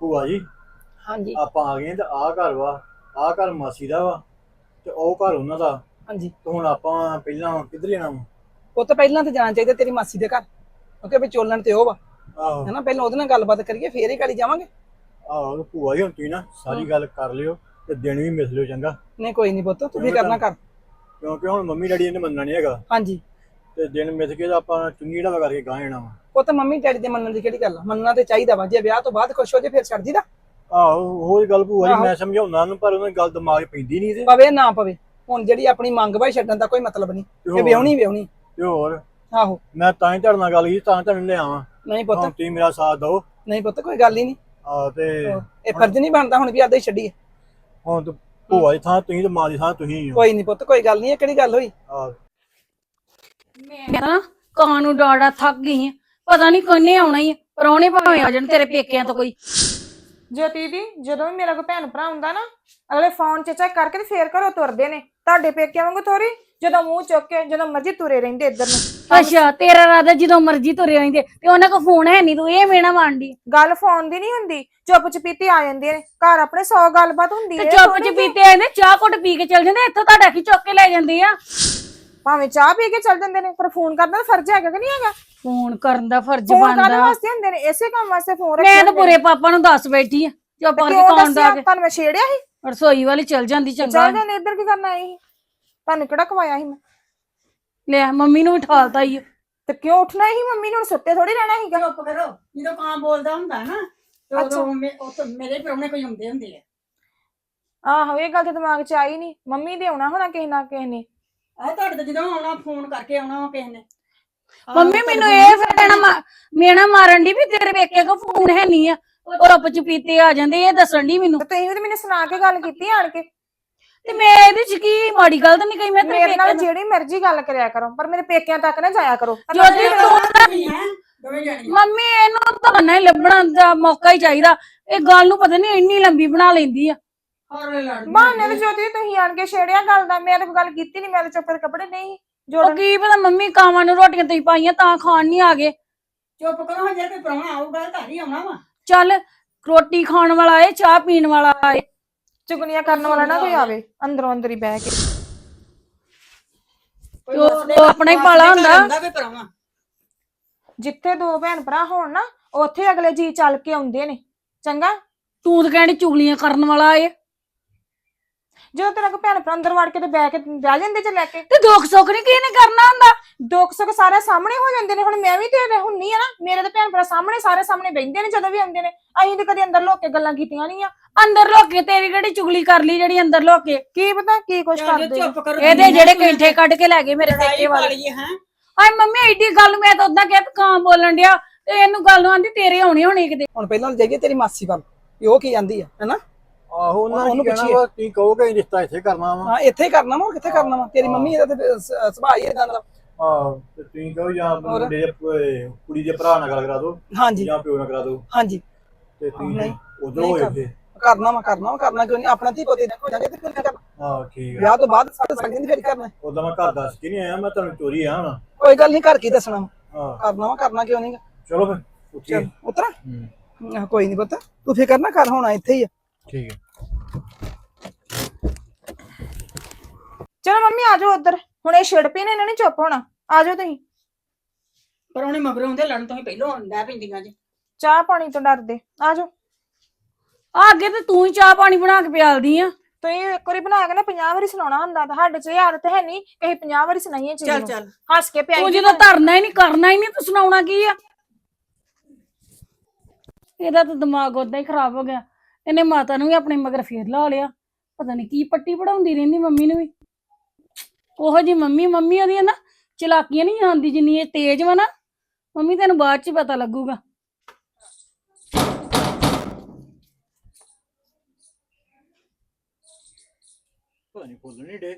ਭੂਆ ਜੀ ਹਾਂਜੀ। ਆਪਾਂ ਆ ਗਏ ਤੇ ਆਹ ਘਰ ਵਾ ਆਹ ਘਰ ਮਾਸੀ ਦਾ ਵਾ ਤੇ ਉਹ ਘਰ ਉਹਨਾਂ ਦਾ। ਹਾਂਜੀ। ਤੇ ਹੁਣ ਆਪਾਂ ਪਹਿਲਾਂ ਕਿੱਧਰ ਜਾਣਾ ਵਾ? ਉਹ ਤਾਂ ਪਹਿਲਾਂ ਤੇ ਜਾਣਾ ਚਾਹੀਦਾ ਤੇਰੀ ਮਾਸੀ ਦੇ ਘਰ ਕਿਉਂਕਿ ਵਿਚੋਲਣ ਤੇ ਉਹ ਵਾ। ਆਹੋ। ਹੈਨਾ ਪਹਿਲਾਂ ਉਹਦੇ ਨਾਲ ਗੱਲਬਾਤ ਕਰੀਏ ਫੇਰ ਹੀ ਗਾੜੀ ਜਾਵਾਂਗੇ। ਆਹੋ ਤੇ ਭੂਆ ਜੀ ਹੁਣ ਤੁਸੀਂ ਨਾ ਸਾਰੀ ਗੱਲ ਕਰ ਲਿਓ ਤੇ ਦਿਨ ਵੀ ਮਿਸ ਲਿਓ ਚੰਗਾ। ਨਹੀਂ ਕੋਈ ਨਹੀਂ ਪੁੱਤ ਤੂੰ ਵੀ ਕਰਨਾ ਕਰ। ਕਿਉਂਕਿ ਹੁਣ ਮੰਮੀ ਡੈਡੀ ਇਹਨੇ ਮੰਨਣਾ ਨਹੀਂ ਹੈਗਾ। ਹਾਂਜੀ। ਤੇ ਦਿਨ ਮਿਸ ਕੇ ਤਾਂ ਆਪਾਂ ਚੁੰਨੀ ਜਿਹੜਾ ਵਾ ਕਰਕੇ ਗਾਹ ਜਾਣਾ ਵਾ। ਉਹ ਤਾਂ ਮੰਮੀ ਡੈਡੀ ਦੇ ਮੰਨਣ ਦੀ ਕਿਹੜੀ ਗੱਲ ਆ? ਮੰਨਣਾ ਤੇ ਚਾਹੀਦਾ ਵਾ। ਜੇ ਵਿਆਹ ਤੋਂ ਬਾਅਦ ਖੁਸ਼ ਹੋ ਜੇ ਫਿਰ ਛੱਡ ਦੀਦਾ ਆਹੋ ਉਹ ਗੱਲ ਭੂਆ ਜੀ। ਮੈਂ ਸਮਝਾਉਂਦਾ ਉਹਨੂੰ ਪਰ ਉਹਨਾਂ ਦੀ ਗੱਲ ਦਿਮਾਗ 'ਚ ਪੈਂਦੀ ਨਹੀਂ ਤੇ। ਪਵੇ ਨਾ ਪਵੇ। ਹੁਣ ਜਿਹੜੀ ਆਪਣੀ ਮੰਗ ਬਾਈ ਛੱਡਣ ਦਾ ਕੋਈ ਮਤਲਬ ਨਹੀਂ। ਹੋਰ- ਵਿਆਹਣੀ ਵਿਆਹਣੀ। ਤੇ ਹੋਰ? ਆਹੋ। ਮੈਂ ਤਾਂ ਹੀ ਤੁਹਾਡੇ ਨਾਲ ਗੱਲ ਕੀਤੀ ਤਾਂ ਤੁਹਾਨੂੰ ਲਿਆਵਾਂ। ਨਹੀਂ ਹੁਣ ਪੁੱਤ ਤੁਸੀਂ ਮੇਰਾ ਸਾਥ ਦਿਓ। ਨਹੀਂ ਪੁੱਤ ਕੋਈ ਗੱਲ ਹੀ ਨਹੀਂ। ਆ ਤੇ ਇਹ ਫਰਜ਼ ਨਹੀਂ ਬਣਦਾ ਹੁਣ ਵੀ ਆਦਾ ਹੀ ਛੱਡੀਏ। ਹੁਣ ਤੇ ਭੂਆ ਦੀ ਥਾਂ ਤੁਸੀਂ ਤੇ ਮਾਂ ਦੀ ਥਾਂ ਤੁਸੀਂ ਹੀ ਹੋ। ਕੋਈ ਨਹੀਂ ਪੁੱਤ ਕੋਈ ਗੱਲ ਨਹੀਂ ਇਹ ਕਿਹੜੀ ਗੱਲ ਹੋਈ? ਆਹ। ਮੈਂ ਤਾਂ ਕਾਂ ਨੂੰ ਡਾੜਾ ਥੱਕ ਗਈ ਆ। ਪਤਾ ਨਹੀਂ ਕੋਨੇ ਆਉਣਾ ਹੀ ਪਰੌਣੇ ਭਾਵੇਂ ਆ ਜਾਣ ਤੇਰੇ ਪੇਕਿਆਂ ਤੋਂ ਕੋਈ। ਜੋਤੀ ਦੀ ਜਦੋਂ ਵੀ ਮੇਰਾ ਕੋਈ ਭੈਣ ਭਰਾ ਹੁੰਦਾ ਨਾ ਅਗਲੇ ਫੋਨ 'ਚ ਚੈੱਕ ਕਰਕੇ ਤੇ ਫੇਰ ਘਰੋਂ ਤੁਰਦੇ ਨੇ। ਤੁਹਾਡੇ ਪੇਕਿਆਂ ਵਾਂਗੂ ਥੋੜੀ ਜਦੋਂ ਮੂੰਹ ਚੁੱਕ ਕੇ ਜਦੋਂ ਮਰਜ਼ੀ ਤੁਰੇ ਰਹਿੰਦੇ ਇੱਧਰ ਨੂੰ। ਅੱਛਾ ਤੇਰਾ ਰਾਦਾ ਜਦੋਂ ਮਰਜ਼ੀ ਤੁਰੇ ਰਹਿੰਦੇ ਤੇ ਉਹਨਾਂ ਕੋ ਫੋਨ ਹੈ ਨਹੀਂ ਤੂੰ ਇਹ ਮੇਣਾ ਮਾਂਡੀ ਗੱਲ ਫੋਨ ਦੀ ਨਹੀਂ ਹੁੰਦੀ। ਚੁੱਪ ਚਪੀਤੇ ਆ ਜਾਂਦੇ ਨੇ। ਘਰ ਆਪਣੇ 100 ਗੱਲਬਾਤ ਹੁੰਦੀ ਤੇ ਹੈ ਚੁੱਪ ਚ ਪੀਤੇ ਆਏ ਨੇ ਚਾਹ ਘੁੱਟ ਪੀ ਕੇ ਚਲ ਜਾਂਦੇ ਇੱਥੋਂ ਤੁਹਾਡਾ ਕੀ ਚੁੱਕ ਕੇ ਲੈ ਜਾਂਦੇ ਆ? ਭਾਵੇਂ ਚਾਹ ਪੀ ਕੇ ਚੱਲ ਜਾਂਦੇ ਨੇ ਪਰ ਫੋਨ ਕਰਨਾ ਤਾਂ ਫਰਜ਼ ਹੈਗਾ ਕਿ ਨਹੀਂ ਹੈਗਾ? ਫੋਨ ਕਰਨ ਦਾ ਫਰਜ਼ ਫੋਨ ਕਰਨ ਬਣਦਾ ਵਾਸਤੇ ਹੁੰਦੇ ਨੇ ਇਸੇ ਕੰਮ ਵਾਸਤੇ ਫੋਨ ਮੈਂ ਤਾਂ ਬੁਰੇ ਪਾਪਾ ਨੂੰ ਦੱਸ ਬੈਠੀ ਆ ਚੁੱਪ ਕਰਕੇ ਕਿਉਂ ਕੌਣ ਦਾ ਦੱਸਿਆ ਤੁਹਾਨੂੰ ਮੈਂ ਛੇੜਿਆ ਸੀ। ਰਸੋਈ ਵਾਲੀ ਚਲ ਜਾਂਦੀ ਚੰਗਾ। ਚੱਲ ਜਾਂਦੇ ਇੱਧਰ ਕੀ ਕਰਨ ਆਈ ਸੀ? ਤੁਹਾਨੂੰ ਕਿਹੜਾ ਕਵਾਇਆ ਸੀ ਮੈਂ? ਲੈ ਮੰਮੀ ਨੂੰ ਉਠਾਲਤਾ ਹੀ ਤੇ ਕਿਉਂ ਉੱਠਣਾ ਸੀ? ਮੰਮੀ ਨੇ ਹੁਣ ਸੁੱਤੇ ਥੋੜੀ ਰਹਿਣਾ ਸੀਗਾ। ਚੁੱਪ ਕਰੋ ਜਦੋਂ ਕਾਂ ਬੋਲਦਾ ਹੁੰਦਾ ਨਾ ਤੇ। ਉਦੋਂ ਮੇ- ਉਹ ਤਾਂ ਮੇਰੇ ਕੋਈ ਹੁੰਦੇ ਹੁੰਦੇ ਆ। ਆਹੋ ਇਹ ਗੱਲ ਤੇ ਦਿਮਾਗ 'ਚ ਆਈ ਨਹੀਂ ਮੰਮੀ ਦੇ ਆਉਣਾ ਹੋਣਾ ਕਿਸੇ ਨਾ ਕਿਸੇ ਨੇ। ਆਹ ਤੁਹਾਡੇ ਤੇ ਜਦੋਂ ਆਉਣਾ ਫੋਨ ਕਰਕੇ ਆਉਣਾ ਵਾ ਕਿਸੇ ਨੇ। ਆਹ ਮੰਮੀ ਤੁਹਾਡੇ ਮੈਨੂੰ ਕੋਲ ਇਹ ਫੇਣਾ ਮੇਣਾ ਮਾਰਨ ਦੀ ਵੀ ਤੇਰੇ ਪੇਕੇ ਕੋ ਫੋਨ ਹੈ ਨਹੀਂ ਆ। ਉਹ ਰੁੱਪ ਚ ਪੀਤੇ ਆ ਜਾਂਦੇ ਇਹ ਦੱਸਣ ਦੀ ਮੈਨੂੰ। ਤੇ ਤੁਸੀਂ ਵੀ ਤੇ ਮੈਨੂੰ ਸੁਣਾ ਕੇ ਗੱਲ ਕੀਤੀ ਆਣ ਕੇ। ਤੇ ਮੈਂ ਇਹਦੇ ਚ ਕੀ ਮਾੜੀ ਗੱਲ ਤਾਂ ਨਹੀਂ ਕਹੀ ਮੈਂ ਤੇਰੇ ਮੇਰੇ ਨਾਲ ਜਿਹੜੀ ਮਰਜ਼ੀ ਗੱਲ ਕਰਿਆ ਕਰੋ ਪਰ ਮੇਰੇ ਪੇਕਿਆਂ ਤੱਕ ਨਾ ਜਾਇਆ ਕਰੋ। ਜੋਤੀ ਤੂੰ ਤੁਸੀਂ ਹੈਂ? ਦੋਵੇਂ ਜਾਣੀਆਂ। ਮੰਮੀ ਇਹਨੂੰ ਤਾਂ ਹੀ ਲੱਭਣਾ ਦਾ ਮੌਕਾ ਹੀ ਚਾਹੀਦਾ। ਇਹ ਗੱਲ ਨੂੰ ਪਤਾ ਨਹੀਂ ਇੰਨੀ ਲੰਬੀ ਬਣਾ ਲੈਂਦੀ ਆ। ਹਰ ਲੜਦੀਆਂ ਬਹਾਨੇ ਤੇ ਜੋਤੀ ਤੁਸੀਂ ਆਣ ਕੇ ਛੇੜਿਆ ਗੱਲ ਦਾ ਮੈਂ ਤਾਂ ਕੋਈ ਗੱਲ ਕੀਤੀ ਨਹੀਂ ਮੈਂ ਤਾਂ ਚੁੱਪ ਕਰਕੇ ਕੱਪੜੇ ਨਹੀਂ ਉਹ ਜੋੜਨ। ਕੀ ਪਤਾ ਮੰਮੀ ਕਾਵਾਂ ਨੂੰ ਰੋਟੀਆਂ ਤੁਸੀਂ ਪਾਈਆਂ ਤਾਂ ਖਾਣ ਨਹੀਂ ਆ ਗਏ। ਚੁੱਪ ਕਰੋ ਹਜੇ ਕੋਈ ਪ੍ਰਾਹੁਣਾ ਆਊਗਾ ਘਰ ਹੀ ਆਉਣਾ ਵਾ। ਚੱਲ ਰੋਟੀ ਖਾਣ ਵਾਲਾ ਆਏ ਚਾਹ ਪੀਣ ਵਾਲਾ ਆਏ ਚੁਗਲੀਆਂ ਕਰਨ ਵਾਲਾ ਨਾ ਕੋਈ ਆਵੇ ਅੰਦਰੋਂ ਅੰਦਰ ਹੀ ਬਹਿ ਕੇ। ਕੋਈ ਉਹ- ਹੋਰ ਦੇ ਉਹ ਆਪਣਾ ਹੀ ਘਰ ਪਾਲਾ ਹੁੰਦਾ ਹੁੰਦਾ। ਪ੍ਰਾਹੁਣਾ। ਜਿੱਥੇ ਦੋ ਭੈਣ ਭਰਾ ਹੋਣ ਨਾ ਉੱਥੇ ਅਗਲੇ ਜੀ ਚੱਲ ਕੇ ਆਉਂਦੇ ਨੇ। ਚੰਗਾ? ਤੂੰ ਤਾਂ ਕਹਿੰਦੀ ਚੁਗਲੀਆਂ ਕਰਨ ਵਾਲਾ ਆਏ ਜਦੋਂ ਤੇਰਾ ਕੋਈ ਭੈਣ ਭਰਾ ਅੰਦਰ ਵੜ ਕੇ ਤੇ ਬਹਿ ਕੇ ਬਹਿ ਜਾਂਦੇ ਚ ਲੈ ਕੇ? ਤੇ ਦੁੱਖ ਸੁੱਖ ਨਹੀਂ ਕਿਹਨੇ ਕਰਨਾ ਹੁੰਦਾ? ਦੁੱਖ ਸੁੱਖ ਸਾਰੇ ਸਾਹਮਣੇ ਹੋ ਜਾਂਦੇ ਨੇ ਹੁਣ ਮੈਂ ਵੀ ਤੇ ਹੁੰਨੀ ਆ ਨਾ ਮੇਰੇ ਤੇ ਭੈਣ ਭਰਾ ਸਾਹਮਣੇ ਸਾਰੇ ਸਾਹਮਣੇ ਬੈਠਦੇ ਨੇ ਜਦੋਂ ਵੀ ਆਉਂਦੇ ਨੇ। ਅਸੀਂ ਤੇ ਕਦੇ ਅੰਦਰ ਲੋਕ ਕੇ ਗੱਲਾਂ ਕੀਤੀਆਂ ਨਹੀਂ ਆ। ਅੰਦਰ ਲੋਕੇ ਤੇਰੀ ਕਿਹੜੀ ਚੁਗਲੀ ਕਰ ਲਈ ਜਿਹੜੀ ਅੰਦਰ ਲੋਕੇ ਕੀ? ਪਤਾ ਕੀ ਕੁਛ ਕਰਦੇ ਚੁੱਪ ਕਰੋ ਇਹਦੇ ਜਿਹੜੇ ਕੈਂਠੇ ਕੱਢ ਕੇ ਲੈ ਗਏ ਮੇਰੇ ਪਾ ਵਾਲੇ ਹੈ? ਹਾਏ ਮੰਮੀ ਐਡੀ ਗੱਲ ਮੈਂ ਤਾਂ ਉਦਾਂ ਕਿਹਾ ਕਾਂ ਬੋਲਣ ਡਿਆ। ਤੇ ਇਹਨੂੰ ਗੱਲ ਨੂੰ ਆਂਦੀ ਤੇਰੇ ਹੋਣੇ ਹੋਣੇ ਕਿਤੇ। ਹੁਣ ਪਹਿਲਾਂ ਜਾਈਏ ਤੇਰੀ ਮਾਸੀ ਵੱਲ ਵੀ ਉਹ ਕੀ ਜਾਂਦੀ ਆ ਹੈਨਾ? ਆਹੋ ਉਹਨਾਂ ਉਹਨੂੰ ਨੂੰ ਕਹਿਣਾ ਪੁੱਛੀਏ। ਵਾ ਤੁਸੀਂ ਕਹੋਗੇ ਰਿਸ਼ਤਾ ਇੱਥੇ ਕਰਨਾ ਵਾ। ਹਾਂ ਇੱਥੇ ਹੀ ਕਰਨਾ ਵਾ ਕਿੱਥੇ ਕਰਨਾ ਵਾ? ਤੇਰੀ ਮੰਮੀ ਇਹਦਾ ਤੇ ਸ- ਸੁਭਾਅ ਹੀ ਇਦਾਂ ਦਾ ਆਹ ਤੇ ਤੁਸੀਂ ਕਹੋ ਜਾਂ ਹੋਰ? ਮੁੰਡੇ ਦੇ ਪ- ਕੁੜੀ ਦੇ ਭਰਾ ਨਾਲ ਗੱਲ ਕਰਾ ਦਿਓ ਹਾਂਜੀ। ਜਾਂ ਪਿਓ ਨਾਲ ਕਰਾ ਦਿਓ। ਹਾਂਜੀ। ਤੇ ਤੁਸੀਂ ਨਹੀਂ, ਉਧਰ ਨਹੀਂ ਹੋਏ ਕਰ- ਫੇ ਕਰਨਾ ਵਾ ਕਰਨਾ ਵਾ ਕਰਨਾ ਕਿਉਂ ਨਹੀਂ? ਆਪਣਾ ਧੀ ਪੋਤੇ ਦਾ ਕੋਈ ਜਾਂਦੇ ਤੇ ਕਿਉਂ ਨਹੀਂ ਕਰਨਾ ਹਾਂ ਠੀਕ ਹੈ ਵਿਆਹ ਤੋਂ ਬਾਅਦ ਸਾਡੇ ਸੰਗ ਦੀ ਫੇਰ ਕਰਨਾ। ਉਦੋਂ ਮੈਂ ਘਰ ਦੱਸ ਕੇ ਨਹੀਂ ਆਇਆ ਮੈਂ ਤੁਹਾਨੂੰ ਚੋਰੀ ਆਇਆ ਕੋਈ ਗੱਲ ਨਹੀਂ ਘਰ ਕੀ ਦੱਸਣਾ ਵਾ। ਹਾਂ ਕਰਨਾ ਵਾ ਕਰਨਾ ਕਿਉਂ ਨਹੀਂ ਚਲੋ ਫਿਰ ਉੱਠੀਏ। ਉਤਰਾ। ਹੂੰ, ਕੋਈ ਨਹੀਂ ਪੁੱਤ ਤੂੰ ਫਿਕਰ ਨਾ ਕਰ ਹੋਣਾ ਇੱਥੇ ਹੀ ਆ। ਠੀਕ ਹੈ। ਚਲੋ ਮੰਮੀ ਆ ਜਾਓ ਉੱਧਰ। ਹੁਣ ਇਹ ਛਿੜ ਪਈ ਨੇ ਇਹਨਾਂ ਨੇ ਚੁੱਪ ਹੋਣਾ। ਆ ਜਾਓ ਤੁਸੀਂ। ਪ੍ਰਾਹੁਣੇ ਮਗਰੋਂ ਹੁੰਦੇ ਲੜਨ ਤੋਂ ਹੀ ਪਹਿਲਾਂ ਹੁੰਦਾ ਪਿੰਡੀਆਂ 'ਚ ਚਾਹ ਪਾਣੀ ਤੋਂ ਡਰਦੇ। ਆ ਜਾਓ। ਆ ਅੱਗੇ ਤੇ ਤੂੰ ਹੀ ਚਾਹ ਪਾਣੀ ਬਣਾ ਕੇ ਪਿਆਲਦੀ ਆ। ਤੁਸੀਂ ਇੱਕ ਵਾਰੀ ਬਣਾ ਕੇ ਨਾ 50 ਵਾਰੀ ਸੁਣਾਉਣਾ ਹੁੰਦਾ ਤਾਂ ਸਾਡੇ 'ਚ ਇਹ ਆਦਤ ਹੈ ਨਹੀਂ ਕਿ ਅਸੀਂ 50 ਵਾਰੀ ਸੁਣਾਈਏ ਚੀਜ਼ ਚੱਲ ਹੱਸ ਕੇ ਪਿਆਈ ਤੂੰ ਜਦੋਂ ਧਰਨਾ ਹੀ ਨਹੀਂ ਕਰਨਾ ਹੀ ਨਹੀਂ ਤੂੰ ਸੁਣਾਉਣਾ ਕੀ ਆ? ਇਹਦਾ ਤਾਂ ਦਿਮਾਗ ਉਦਾਂ ਹੀ ਖਰਾਬ ਹੋ ਗਿਆ। ਇਹਨੇ ਮਾਤਾ ਨੂੰ ਵੀ ਆਪਣੇ ਮਗਰ ਫੇਰ ਲਾ ਲਿਆ। ਪਤਾ ਨਹੀਂ ਕੀ ਪੱਟੀ ਪੜਾਉਂਦੀ ਰਹਿੰਦੀ ਮੰਮੀ ਨੂੰ ਵੀ। ਉਹੋ ਜੀ ਮੰਮੀ ਮੰਮੀ ਉਹਦੀ ਨਾ ਚਲਾਕੀਆਂ ਨਹੀਂ ਆਉਂਦੀ ਜਿੰਨੀ ਇਹ ਤੇਜ਼ ਵਾ ਨਾ। ਮੰਮੀ ਤੈਨੂੰ ਬਾਅਦ ਚ ਪਤਾ ਲੱਗੂਗਾ। ਪਤਾ ਨਹੀਂ ਖੋਲਣ ਨਹੀਂ ਡੇ।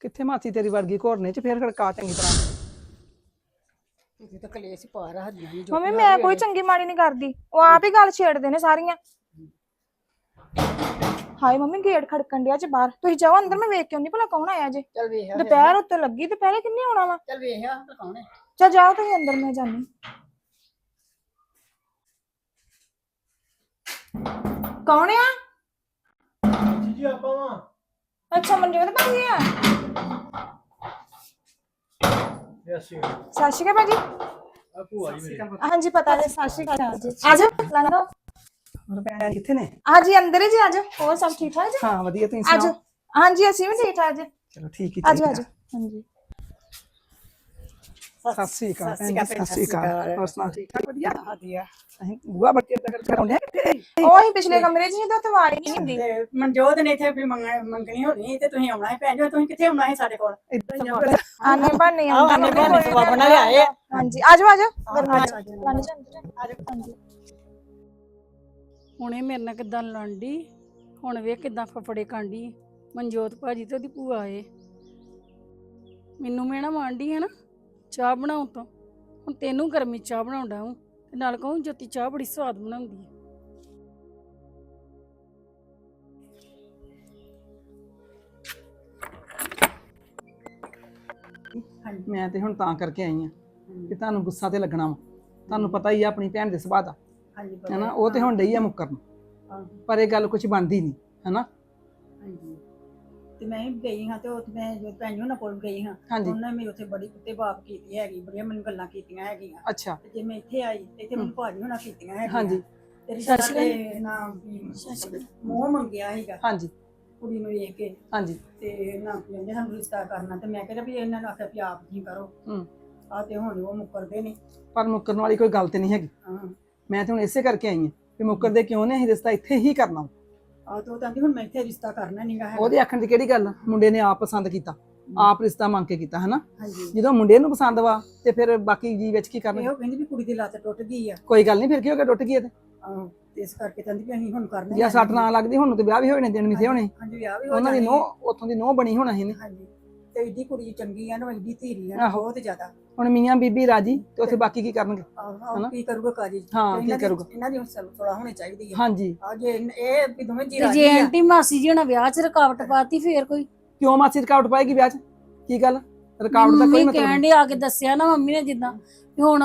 ਕਿੱਥੇ ਮਾਸੀ ਤੇਰੀ ਵਰਗੀ ਘੋਰਨੇ ਚ ਫੇਰ ਖੜਕਾ ਚੰਗੀ ਤਰ੍ਹਾਂ। ਤੁਸੀਂ ਤਾਂ ਕਲੇਸ਼ ਪਾ ਰੱਖਦੀਆਂ ਨਹੀਂ ਮੰਮੀ ਮੈਂ ਕੋਈ ਚੰਗੀ ਮਾੜੀ ਨਹੀਂ ਕਰਦੀ। ਉਹ ਆਪ ਹੀ ਗੱਲ ਛੇੜਦੇ ਨੇ ਸਾਰੀਆਂ। ਹਾਏ ਮੰਮੀ ਗੇਟ ਖੜਕਣ ਡਿਆ ਚ ਬਾਹਰ। ਤੁਸੀਂ ਜਾਓ ਅੰਦਰ ਮੈਂ ਵੇਖ ਕੇ ਆਉਂਦੀ ਭਲਾ ਕੌਣ ਆਇਆ ਜੇ? ਚੱਲ ਵੇਖ ਦੁਪਹਿਰ ਉੱਤੇ ਲੱਗੀ ਦੁਪਹਿਰੇ ਕਿੰਨੇ ਆਉਣਾ ਵਾ? ਚੱਲ ਵੇਖ ਆ ਕੌਣ ਹੈ? ਚਲ ਜਾਓ ਤੁਸੀਂ ਅੰਦਰ ਮੈਂ ਜਾਣੀ ਕੌਣ ਆ? ਜੀ ਜੀ ਆਪਾਂ ਵਾ। ਅੱਛਾ ਮਨਜੋਤ ਭਾਜੀ ਆ? ਯੈਸ ਜੀ ਸਤਿ ਸ਼੍ਰੀ ਅਕਾਲ ਭਾਜੀ। ਆ ਭੂਆ ਜੀ ਮੇਰੀ। ਹਾਂਜੀ ਪਤਾ ਜੀ ਸਤਿ ਸ਼੍ਰੀ ਅਕਾਲ। ਜੀ ਆ ਜਾਓ। ਲੰਘੋ ਹੋਰ ਭੈਣ ਕਿੱਥੇ ਨੇ? ਹਾਂਜੀ ਅੰਦਰ ਹੀ ਜੀ ਆ ਜਾਓ ਹੋਰ ਸਭ ਠੀਕ ਠਾਕ ਜੀ? ਹਾਂ ਵਧੀਆ ਤੁਸੀਂ ਆ ਜਾਓ ਸੁਣਾਓ ਹਾਂਜੀ ਅਸੀਂ ਵੀ ਠੀਕ ਠਾਕ ਜੀ। ਚਲੋ ਠੀਕ ਹੀ ਆ ਜਾਓ ਆ ਚਾਹੀਦਾ। ਜਾਓ ਹਾਂਜੀ। ਸਤਿ ਸ੍ਰੀ ਅਕਾਲ ਭੈਣ ਜੀ, ਸਤਿ ਸ੍ਰੀ ਅਕਾਲ। ਹੋਰ ਸੁਣਾਓ? ਠੀਕ ਠਾਕ ਵਧੀਆ। ਵਧੀਆ। ਅਸੀਂ ਬੁਆ ਬੱਚੇ ਤੱਕ ਕਰਾਉਂਦੇ ਆ ਕਿੱਥੇ? ਉਹ ਹੀ ਪਿਛਲੇ ਕਮਰੇ 'ਚ ਸੀ ਤਾਂ ਉੱਥੇ ਹੀ ਨਹੀਂ ਹੁੰਦੀ। ਤੇ ਮਨਜੋਤ ਨੇ ਇੱਥੇ ਵੀ ਮੰਗ- ਮੰਗਣੀ ਹੋਣੀ ਤੇ ਤੁਸੀਂ ਆਉਣਾ ਹੈ ਭੈਣ ਜੀ ਤੁਸੀਂ ਕਿੱਥੇ ਆਉਣਾ ਹੈ ਸਾਡੇ ਕੋਲ? ਇੱਦਾਂ ਹੀ ਆ। ਆਨੇ ਬਣਨੇ ਆਹੋ, ਆਨੇ ਬਣਨੇ ਸਵਾਦ ਬਣਾ ਲਿਆਏ ਆ। ਹਾਂਜੀ ਆ ਜਾਓ ਆ ਜਾਓ ਗਰਮੀ ਚ ਲੰਘ ਜਾਓ ਅੰਦਰ। ਆ ਜਾਓ ਹਾਂਜੀ। ਹੁਣੇ ਮੇਰੇ ਨਾਲ ਕਿਦਾਂ ਲੜਦੀ ਹੁਣ ਵੇਖ ਕਿਦਾਂ ਫਫੜੇ ਕਾਂਡੀ। ਮਨਜੋਤ ਭਾਜੀ ਤੇ ਉਹਦੀ ਭੂਆ ਆਏ ਮੈਨੂੰ ਮੇਣਾ ਮਾਂਡੀ ਹੈ ਨਾ? ਚਾਹ ਬਣਾਉਣ ਤੋਂ। ਹੁਣ ਤੈਨੂੰ ਗਰਮੀ ਚਾਹ ਬਣਾਉਂਦਾ ਹੂੰ ਤੇ ਨਾਲ ਕਹੂੰ ਜੋਤੀ ਚਾਹ ਬੜੀ ਸਵਾਦ ਬਣਾਉਂਦੀ ਹੈ। ਮੈਂ ਤੇ ਹੁਣ ਤਾਂ ਕਰਕੇ ਆਈ ਆ ਕਿ ਤੁਹਾਨੂੰ ਗੁੱਸਾ ਤੇ ਲੱਗਣਾ ਵਾ। ਤੁਹਾਨੂੰ ਪਤਾ ਹੀ ਆ ਆਪਣੀ ਭੈਣ ਦੇ ਸੁਭਾਅ ਦਾ। ਹਾਂਜੀ ਹੈਨਾ? ਉਹ ਤੇ ਹੁਣ ਡਈ ਆ ਮੁੱਕਰਨ। ਪਰ ਇਹ ਗੱਲ ਕੁਝ ਬਣਦੀ ਨਹੀਂ ਹੈਨਾ? ਹਾਂਜੀ। ਤੇ ਮੈਂ ਵੀ ਗਈ ਹਾਂ ਤੇ ਉੱਥੇ ਮੈਂ ਜੋ ਭੈਣ ਜੀ ਉਹਨਾਂ ਕੋਲ ਗਈ ਹਾਂ ਹਾਂਜੀ। ਉਹਨਾਂ ਨੇ ਉੱਥੇ ਬੜੀ ਕੁੱਤੇ ਬਾਪ ਕੀਤੀ ਹੈਗੀ ਬੜੀਆਂ ਮੈਨੂੰ ਗੱਲਾਂ ਕੀਤੀਆਂ ਹੈਗੀਆਂ। ਅੱਛਾ। ਤੇ ਜੇ ਮੈਂ ਇੱਥੇ ਆਈ ਤੇ ਇੱਥੇ ਮੈਨੂੰ ਭਾਜੀ ਹੋਣਾ ਕੀਤੀਆਂ ਹੈਗੀਆਂ। ਹਾਂਜੀ। ਤੇ ਰਿਸ਼ਤਾ ਤੇ ਨਾ ਵੀ ਮੋਹ ਮੰਗਿਆ ਹੈਗਾ ਹਾਂਜੀ। ਕੁੜੀ ਨੂੰ ਵੇਖ ਕੇ। ਹਾਂਜੀ। ਤੇ ਨਾ ਕਹਿੰਦੇ ਸਾਨੂੰ ਰਿਸ਼ਤਾ ਕਰਨਾ ਤੇ ਮੈਂ ਕਿਹਾ ਵੀ ਇਹਨਾਂ ਨੂੰ ਆਖਿਆ ਵੀ ਆਪ ਹੀ ਕਰੋ। ਹੂੰ। ਆ ਤੇ ਹੁਣ ਉਹ ਮੁੱਕਰਦੇ ਨੇ। ਪਰ ਮੁੱਕਰਨ ਵਾਲੀ ਕੋਈ ਗੱਲ ਤੇ ਨਹੀਂ ਹੈਗੀ। ਹਾਂ। ਮੈਂ ਤੇ ਹੁਣ ਇਸੇ ਕਰਕੇ ਆਈ ਆ ਕਿ ਮੁੱਕਰਦੇ ਕਿਉਂ ਨੇ? ਰਿਸ਼ਤਾ ਇੱਥੇ ਹੀ ਕਰਨਾ ਵਾ। ਆ ਤੇ ਕਹਿੰਦੀ ਹੁਣ ਮੈਂ ਇੱਥੇ ਰਿਸ਼ਤਾ ਕਰਨਾ ਨਹੀਂਗਾ ਹੈ ਉਹਦੇ ਆਖਣ ਦੀ ਕਿਹੜੀ ਗੱਲ ਆ? ਮੁੰਡੇ ਨੇ ਆਪ ਪਸੰਦ ਕੀਤਾ। ਆਪ ਰਿਸ਼ਤਾ ਮੰਗ ਕੇ ਕੀਤਾ ਹੈਨਾ? ਹਾਂਜੀ। ਜਦੋਂ ਮੁੰਡੇ ਨੂੰ ਪਸੰਦ ਵਾ ਤੇ ਫਿਰ ਬਾਕੀ ਜੀ ਵਿੱਚ ਕੀ ਕਰਨਗੇ? ਇਹ ਉਹ ਕਹਿੰਦੀ ਵੀ ਕੁੜੀ ਦੀ ਲੱਤ ਟੁੱਟ ਗਈ ਆ। ਕੋਈ ਗੱਲ ਨਹੀਂ ਫਿਰ ਕੀ ਹੋ ਗਿਆ? ਟੁੱਟ ਗਈ ਇਹ ਤੇ। ਆਹੋ, ਤੇ ਇਸ ਕਰਕੇ ਕਹਿੰਦੀ ਵੀ ਅਸੀਂ ਹੁਣ ਕਰਨਾ ਹੀ ਜਾਂ ਸੱਟ ਹੈ। ਨਾ ਲੱਗਦੀ ਹੁਣ ਤੇ ਵਿਆਹ ਵੀ ਹੋਣੇ ਦੇਣ ਮਿਥੇ ਹੋਣੇ। ਹਾਂਜੀ ਵਿਆਹ ਵੀ ਹੋ ਉਹਨਾਂ ਦੀ ਜਾਣੇ। ਨੋ ਉੱਥੋਂ ਦੀ ਨੋ ਬਣੀ ਹੋਣਾ ਸੀ ਨੇ। ਹਾਂਜੀ। ਤੇ ਏਡੀ ਕੁੜੀ ਚੰਗੀ ਆ ਨਾ ਏਡੀ ਧੀਰੀ ਆ ਨਾ। ਬਹੁਤ ਜ਼ਿਆਦਾ। ਹੁਣ ਮੀਆਂ ਬੀਬੀ ਰਾਜੀ ਤੇ ਉੱਥੇ ਬਾਕੀ ਕੀ ਕਰਨਗੇ? ਹਨਾ? ਕੀ ਕਰੂਗਾ ਕਾਜੀ? ਹਾਂ, ਕੀ ਇਹਨਾਂ ਦੀ- ਕਰੂਗਾ? ਇਹਨਾਂ ਦੀ ਥੋੜਾ ਹੋਣੀ ਚਾਹੀਦੀ ਆ। ਹਾਂਜੀ। ਆ ਜੇ ਇਹ ਵੀ ਦੋਵੇਂ ਜੀ ਤੇ ਰਾਜੀ ਜੇ ਆ। ਆਂਟੀ ਮਾਸੀ ਜੀ ਹਣਾ ਵਿਆਹ 'ਚ ਰੁਕਾਵਟ ਪਾਤੀ ਫੇਰ ਕੋਈ? ਕਿਉਂ ਮਾਸੀ ਰਕਾਵਟ ਪਾਏਗੀ ਵਿਆਹ 'ਚ? ਕੀ ਗੱਲ? ਰਕਾਵਟ ਦਾ ਕੋਈ ਮੰਮੀ ਮਤਲਬ ਕਹਿਣ ਨਹੀਂ। ਦੇ ਆ ਕੇ ਦੱਸਿਆ ਨਾ ਮੰਮੀ ਨੇ ਜਿੱਦਾਂ ਵੀ ਹੁਣ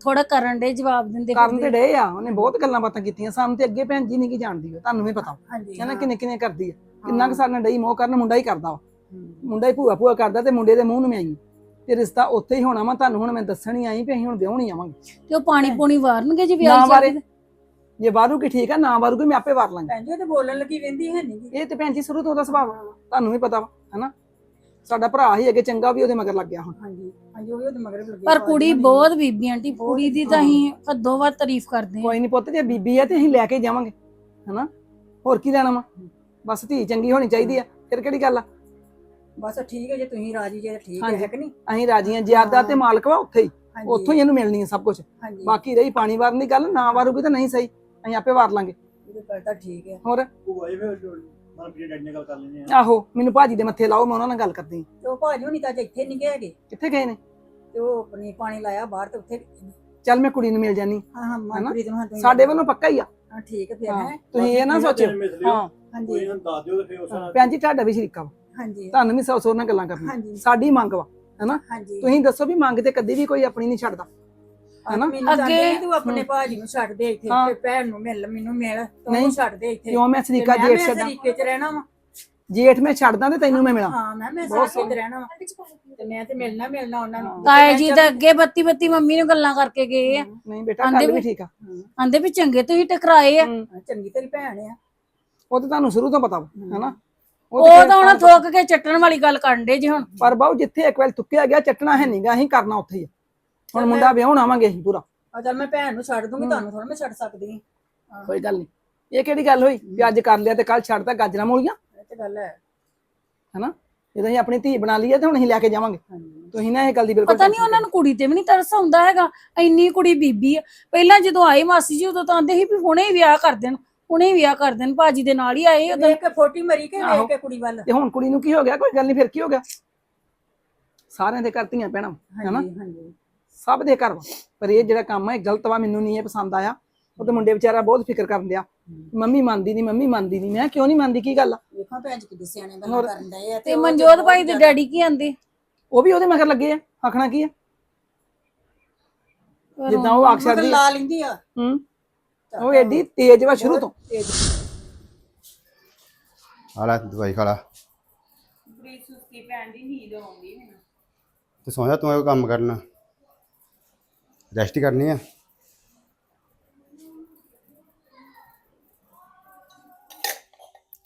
ਥੋੜਾ ਕਰਨ ਦੇ ਜਵਾਬ ਦਿੰਦੇ ਕਰਨ ਤੇ ਫਿਰਦੇ। ਡੇ ਆ ਉਹਨੇ ਬਹੁਤ ਗੱਲਾਂ ਬਾਤਾਂ ਕੀਤੀਆਂ। ਸਾਨੂੰ ਤੇ ਅੱਗੇ ਭੈਣ ਜੀ ਨਹੀਂ ਕੀ ਜਾਣਦੀ ਉਹ ਤੁਹਾਨੂੰ ਵੀ ਪਤਾ। ਹਾਂਜੀ ਹਾਂ। ਕਿੰਨੇ ਕਿੰਨੇ ਕਰਦੀ ਆ। ਕਿੰਨਾ ਕੁ ਸਾਡੇ ਨਾਲ ਡਈ ਮੋਹ ਕਰਨ ਮੁੰਡਾ ਹੀ ਕਰਦਾ ਵਾ। ਹੂੰ। ਮੁੰਡਾ ਹੀ ਭੂਆ ਭੂਆ ਕਰਦਾ ਤੇ ਮੁੰਡੇ ਦੇ ਮੂੰਹ ਨੂੰ ਮੈਂ ਆਈ ਤੇ ਰਿਸ਼ਤਾ ਉੱਥੇ ਹੀ ਹੋਣਾ ਵਾ ਤੁਹਾਨੂੰ ਹੁਣ ਮੈਂ ਦੱਸਣ ਹੀ ਆਈ ਵੀ ਅਸੀਂ ਹੁਣ ਵਿਆਹ ਨਹੀਂ ਆਵਾਂਗੇ। ਤੇ ਉਹ ਪਾਣੀ ਪੂਣੀ ਵਾਰਨਗੇ ਜੀ ਨਾ ਵਿਆਹ 'ਚ ਵਾਰੇ। ਜੇ ਬਾਰੂ ਕੀ ਠੀਕ ਆ ਨਾ ਬਾਰੂ ਕੀ ਮੈਂ ਆਪੇ ਵਾਰ ਲਾਂਗੀ। ਭੈਣ ਜੀ ਉਹ ਤੇ ਬੋਲਣ ਲੱਗੀ ਵੰਦੀ ਹੈ ਨਹੀਂ ਇਹ ਤੇ ਭੈਣ ਜੀ ਸ਼ੁਰੂ ਤੋਂ ਉਹਦਾ ਸੁਭਾਅ ਵਾ, ਤੁਹਾਨੂੰ ਵੀ ਪਤਾ ਵਾ ਹਨਾ? ਸਾਡਾ ਭਰਾ ਹੀ ਅੱਗੇ ਚੰਗਾ ਵੀ ਉਹਦੇ ਮਗਰ ਲੱਗ ਗਿਆ ਹੁਣ। ਹਾਂਜੀ ਹਾਂਜੀ ਉਹ ਵੀ ਉਹਦੇ ਮਗਰ ਲੱਗੀ ਪਰ ਕੁੜੀ ਬਹੁਤ ਬੀਬੀ ਆਂਟੀ ਕੁੜੀ ਦੀ ਤਾਂ ਅਸੀਂ ਹੱਦੋਂ ਵੱਧ ਤਾਰੀਫ ਕਰਦੇ ਹਾਂ। ਕੋਈ ਨਹੀਂ ਪੁੱਤ ਜੇ ਬੀਬੀ ਆ ਤੇ ਅਸੀਂ ਲੈ ਕੇ ਜਾਵਾਂਗੇ ਹਨਾ? ਹੋਰ ਕੀ ਲੈਣਾ ਵਾ? ਬਸ ਧੀ ਚੰਗੀ ਹੋਣੀ ਚਾਹੀਦੀ ਆ ਫਿਰ ਕਿਹੜੀ ਗੱਲ ਆ? ਬਸ ਠੀਕ ਹੈ ਜੇ ਤੁਸੀਂ ਰਾਜੀ ਜੇ ਤਾਂ ਠੀਕ ਹਾਂਜੀ। ਹੈ ਕਿ ਨਹੀਂ? ਅਸੀਂ ਰਾਜੀਆਂ ਜ਼ਿਆਦਾ ਤੇ ਮਾਲਕ ਵਾ ਉੱਥੇ ਹੀ। ਹਾਂਜੀ। ਉੱਥੋਂ ਹੀ ਇਹਨੂੰ ਮਿਲਣੀ ਹੈ ਸਭ ਕੁਝ ਹਾਂਜੀ। ਬਾਕੀ ਰਹੀ ਪਾਣੀ ਵਾਰਨ ਦੀ ਗੱਲ ਨਾ ਵਾਰੂਗੀ ਤਾਂ ਨਹੀਂ ਸਹੀ। ਅਸੀਂ ਆਪੇ ਵਾਰ ਲਾਂਗੇ। ਇਹ ਗੱਲ ਤਾਂ ਠੀਕ ਹੈ। ਹੋਰ? ਭੂਆ ਜੀ ਫਿਰ ਮਨਪ੍ਰੀਤ ਡੈਡੀ ਨਾਲ ਗੱਲ ਕਰ ਲੈਂਦੇ ਆ। ਆਹੋ ਮੈਨੂੰ ਭਾਜੀ ਦੇ ਮੱਥੇ ਲਾਓ ਮੈਂ ਉਹਨਾਂ ਨਾਲ ਗੱਲ ਕਰਦੀ ਹਾਂ। ਤੇ ਉਹ ਭਾਜੀ ਹੁਣੀ ਤਾਂ ਅੱਜ ਇੱਥੇ ਨਹੀਂ ਗਏ ਹੈਗੇ। ਕਿੱਥੇ ਗਏ ਨੇ? ਤੇ ਉਹ ਆਪਣੀ ਪਾਣੀ ਲਾਇਆ ਬਾਹਰ ਤੇ ਉੱਥੇ ਚੱਲ ਮੈਂ ਕੁੜੀ ਨੂੰ ਮਿਲ ਜਾਨੀ ਹਾਂ ਹਾਂ ਮਨਪ੍ਰੀਤ ਨੂੰ ਹਾਂ ਤੁਸੀਂ ਸਾਡੇ ਵੱਲੋਂ ਪੱਕਾ ਹੀ ਆ। ਹਾਂ ਠੀਕ ਹੈ ਫਿਰ ਹਾਂ ਹੈ। ਤੁਸੀਂ ਇਹ ਨਾ ਸੋਚਿਓ। ਹਾਂ। ਕੋਈ ਹਾਂਜੀ ਨਾ ਦੱਸ ਦਿਓ ਤੇ ਫਿਰ ਉਸ ਨਾਲ ਭੈਣ ਜੀ ਤੁਹਾਡਾ ਵੀ ਸ਼ਰੀਕਾ ਵਾ। ਹਾਂਜੀ। ਤੁਹਾਨੂੰ ਵੀ ਸੌ ਨਾਲ ਗੱਲਾਂ ਕਰਨੀਆਂ। ਸਾਡੀ ਮੰਗ ਵਾ ਹਨਾ? ਤੁਸੀਂ ਦੱਸੋ ਵੀ ਮੰਗ ਤੇ ਕਦੀ ਵੀ ਕੋਈ ਆਪਣੀ ਨਹੀਂ ਛੱਡਦਾ ਹਨਾ? ਅੱਗੇ- ਤੂੰ ਆਪਣੇ ਭਾਜੀ ਨੂੰ ਛੱਡ ਦੇ ਇੱਥੇ। ਤੇ ਭੈਣ ਨੂੰ ਮਿਲ ਮੈਨੂੰ ਮਿਲ ਤੂੰ ਨਹੀਂ। ਛੱਡ ਦੇ ਇੱਥੇ। ਕਿਉਂ ਮੈਂ ਤੇ ਸ਼ਰੀਕਾ ਜੇਠ ਛੱਡਾਂ? ਸਰੀਕੇ ਚ ਰਹਿਣਾ ਵਾ। ਜੇਠ ਮੈਂ ਛੱਡਦਾ ਤੇ ਤੈਨੂੰ ਮੈਂ ਮਿਲਾਂ। ਹਾਂ ਮੈਂ ਮੈਂ ਸਰੀਕੇ ਚ ਰਹਿਣਾ ਵਾ। ਤੇ ਮੈਂ ਤੇ ਮਿਲਣਾ ਮਿਲਣਾ ਉਹਨਾਂ ਨੂੰ। ਤਾਏ ਜੀ ਤਾਂ ਅੱਗੇ ਬੱਤੀ ਬੱਤੀ ਮੰਮੀ ਨੂੰ ਗੱਲਾਂ ਕਰਕੇ ਗਏ ਆ। ਨਹੀਂ ਬੇਟਾ ਆਂਦੇ ਗੱਲ ਵੀ ਠੀਕ ਆ। ਆਂਦੇ ਵੀ ਚੰਗੇ ਤੁਸੀਂ ਟਕਰਾਏ ਆ। ਚੰਗੀ ਤੇਰੀ ਭੈਣ ਆ। ਉਹ ਤਾਂ ਤੁਹਾਨੂੰ ਸ਼ੁਰੂ ਤੋਂ ਪਤਾ ਵਾ ਹਨਾ? ਉਹ ਤੇ ਤਾਂ ਹੁਣ ਥੋਕ ਕੇ ਚੱਟਣ ਵਾਲੀ ਗੱਲ ਕਰਨ ਦੇ ਜੀ ਹੁਣ। ਪਰ ਬਾਉ ਜਿੱਥੇ ਇੱਕ ਵਾਰ ਤੁੱਕਿਆ ਗਿਆ ਚੱਟਣਾ ਹੈ ਨਹੀਂਗਾ ਅਸੀਂ ਕਰਨਾ ਉੱਥੇ ਹੀ ਆ। ਹੁਣ ਮੁੰਡਾ ਵਿਆਹਣ ਆਵਾਂਗੇ ਅਸੀਂ ਪੂਰਾ। ਆ ਚੱਲ ਮੈਂ ਭੈਣ ਨੂੰ ਛੱਡ ਦੂੰਗੀ ਤੁਹਾਨੂੰ ਥੋੜਾ ਮੈਂ ਛੱਡ ਸਕਦੀ ਹਾਂ। ਕੋਈ ਗੱਲ ਨਹੀਂ। ਇਹ ਕਿਹੜੀ ਗੱਲ ਹੋਈ? ਵੀ ਅੱਜ ਕਰ ਲਿਆ ਤੇ ਕੱਲ ਛੱਡਤਾ ਗਾਜਰਾਂ ਮੂਲੀਆਂ? ਇਹ ਤੇ ਗੱਲ ਹੈ। ਹਨਾ? ਜਦੋਂ ਅਸੀਂ ਆਪਣੀ ਧੀ ਬਣਾ ਲਈ ਹੈ ਤੇ ਹੁਣ ਅਸੀਂ ਲੈ ਕੇ ਜਾਵਾਂਗੇ। ਤੁਸੀਂ ਨਾ ਇਹ ਗੱਲ ਦੀ ਬਿਲਕੁਲ ਪਤਾ ਨਹੀਂ ਉਹਨਾਂ ਨੂੰ ਕੁੜੀ ਤੇ ਵੀ ਨਹੀਂ ਤਰਸ ਆਉਂਦਾ ਹੈਗਾ। ਇੰਨੀ ਕੁੜੀ ਬੀਬੀ ਆ। ਪਹਿਲਾਂ ਜਦੋਂ ਆਏ ਮਾਸੀ ਜੀ ਉਦੋਂ ਤਾਂ ਆਂਦੇ ਸੀ ਵੀ ਹੁਣੇ ਹੀ ਵਿਆਹ ਕਰ ਦੇਣ। ਹੁਣੇ ਹੀ ਵਿਆਹ ਕਰ ਦੇਣ ਭਾਜੀ ਦੇ ਨਾਲ ਹੀ ਆਏ ਉਦੋਂ ਵੇਖ ਕੇ ਫੋਟੀ ਮਰੀ ਕੇ ਆਹੋ। ਵੇਖ ਕੇ ਕੁੜੀ ਵੱਲ? ਤੇ ਹੁਣ ਕੁੜੀ ਨੂੰ ਕੀ ਹੋ ਗਿਆ? ਕੋਈ ਗੱਲ ਨਹੀਂ ਫਿਰ ਕੀ ਹੋ ਗਿਆ? ਸਾਰਿਆਂ ਦੇ ਘਰ ਧੀਆਂ ਪੈਣਾ ਹਨਾ? ਹਾਂਜੀ। ਹਾਂਜੀ ਸਭ ਦੇ ਘਰ ਵਾ। ਪਰ ਇਹ ਜਿਹੜਾ ਕੰਮ ਹੈ ਗਲਤ ਵਾ ਮੈਨੂੰ ਨਹੀਂ ਇਹ ਪਸੰਦ ਆਇਆ। ਉਹ ਤੇ ਮੁੰਡੇ ਵਿਚਾਰਾ ਬਹੁਤ ਫਿਕਰ ਕਰਨ ਦਿਆ ਮੰਮੀ ਮੰਨਦੀ ਨਹੀਂ ਮੰਮੀ ਮੰਨਦੀ ਨਹੀਂ ਮੈਂ ਕਿਉਂ ਨਹੀਂ ਮੰਨਦੀ ਕੀ ਗੱਲ ਆ? ਵੇਖਾਂ ਭੈਣ ਜੀ ਕਿੱਡੇ ਸਿਆਣੇ ਗੱਲਾਂ ਕਰਨ ਡਏ ਆ ਤੇ ਉਹ ਮਨਜੋਤ ਭਾਈ ਦੇ ਡੈਡੀ ਕੀ ਆਂਦੇ? ਉਹ ਵੀ ਉਹਦੇ ਮਗਰ ਲੱਗੇ ਆ। ਆਖਣਾ ਕੀ ਆ? ਜਿੱਦਾਂ ਉਹ ਜ਼ਿਆਦਾ ਆਖ ਸਕਦੀ ਮਗਰ ਲਾ ਲੈਂਦੀ ਆ। ਹੂੰ। ਉਹ ਐਡੀ ਤੇਜ਼ ਵਾ ਸ਼ੁਰੂ ਤੋਂ। ਆ ਲੈ ਦਵਾਈ ਖਾ ਲਾ। ਤੇ ਸੌਂ ਜਾ ਤੂੰ ਇਹ ਕੰਮ ਕਰਨਾ। ਰੈਸਟ ਹੀ ਕਰਨੀ ਆ।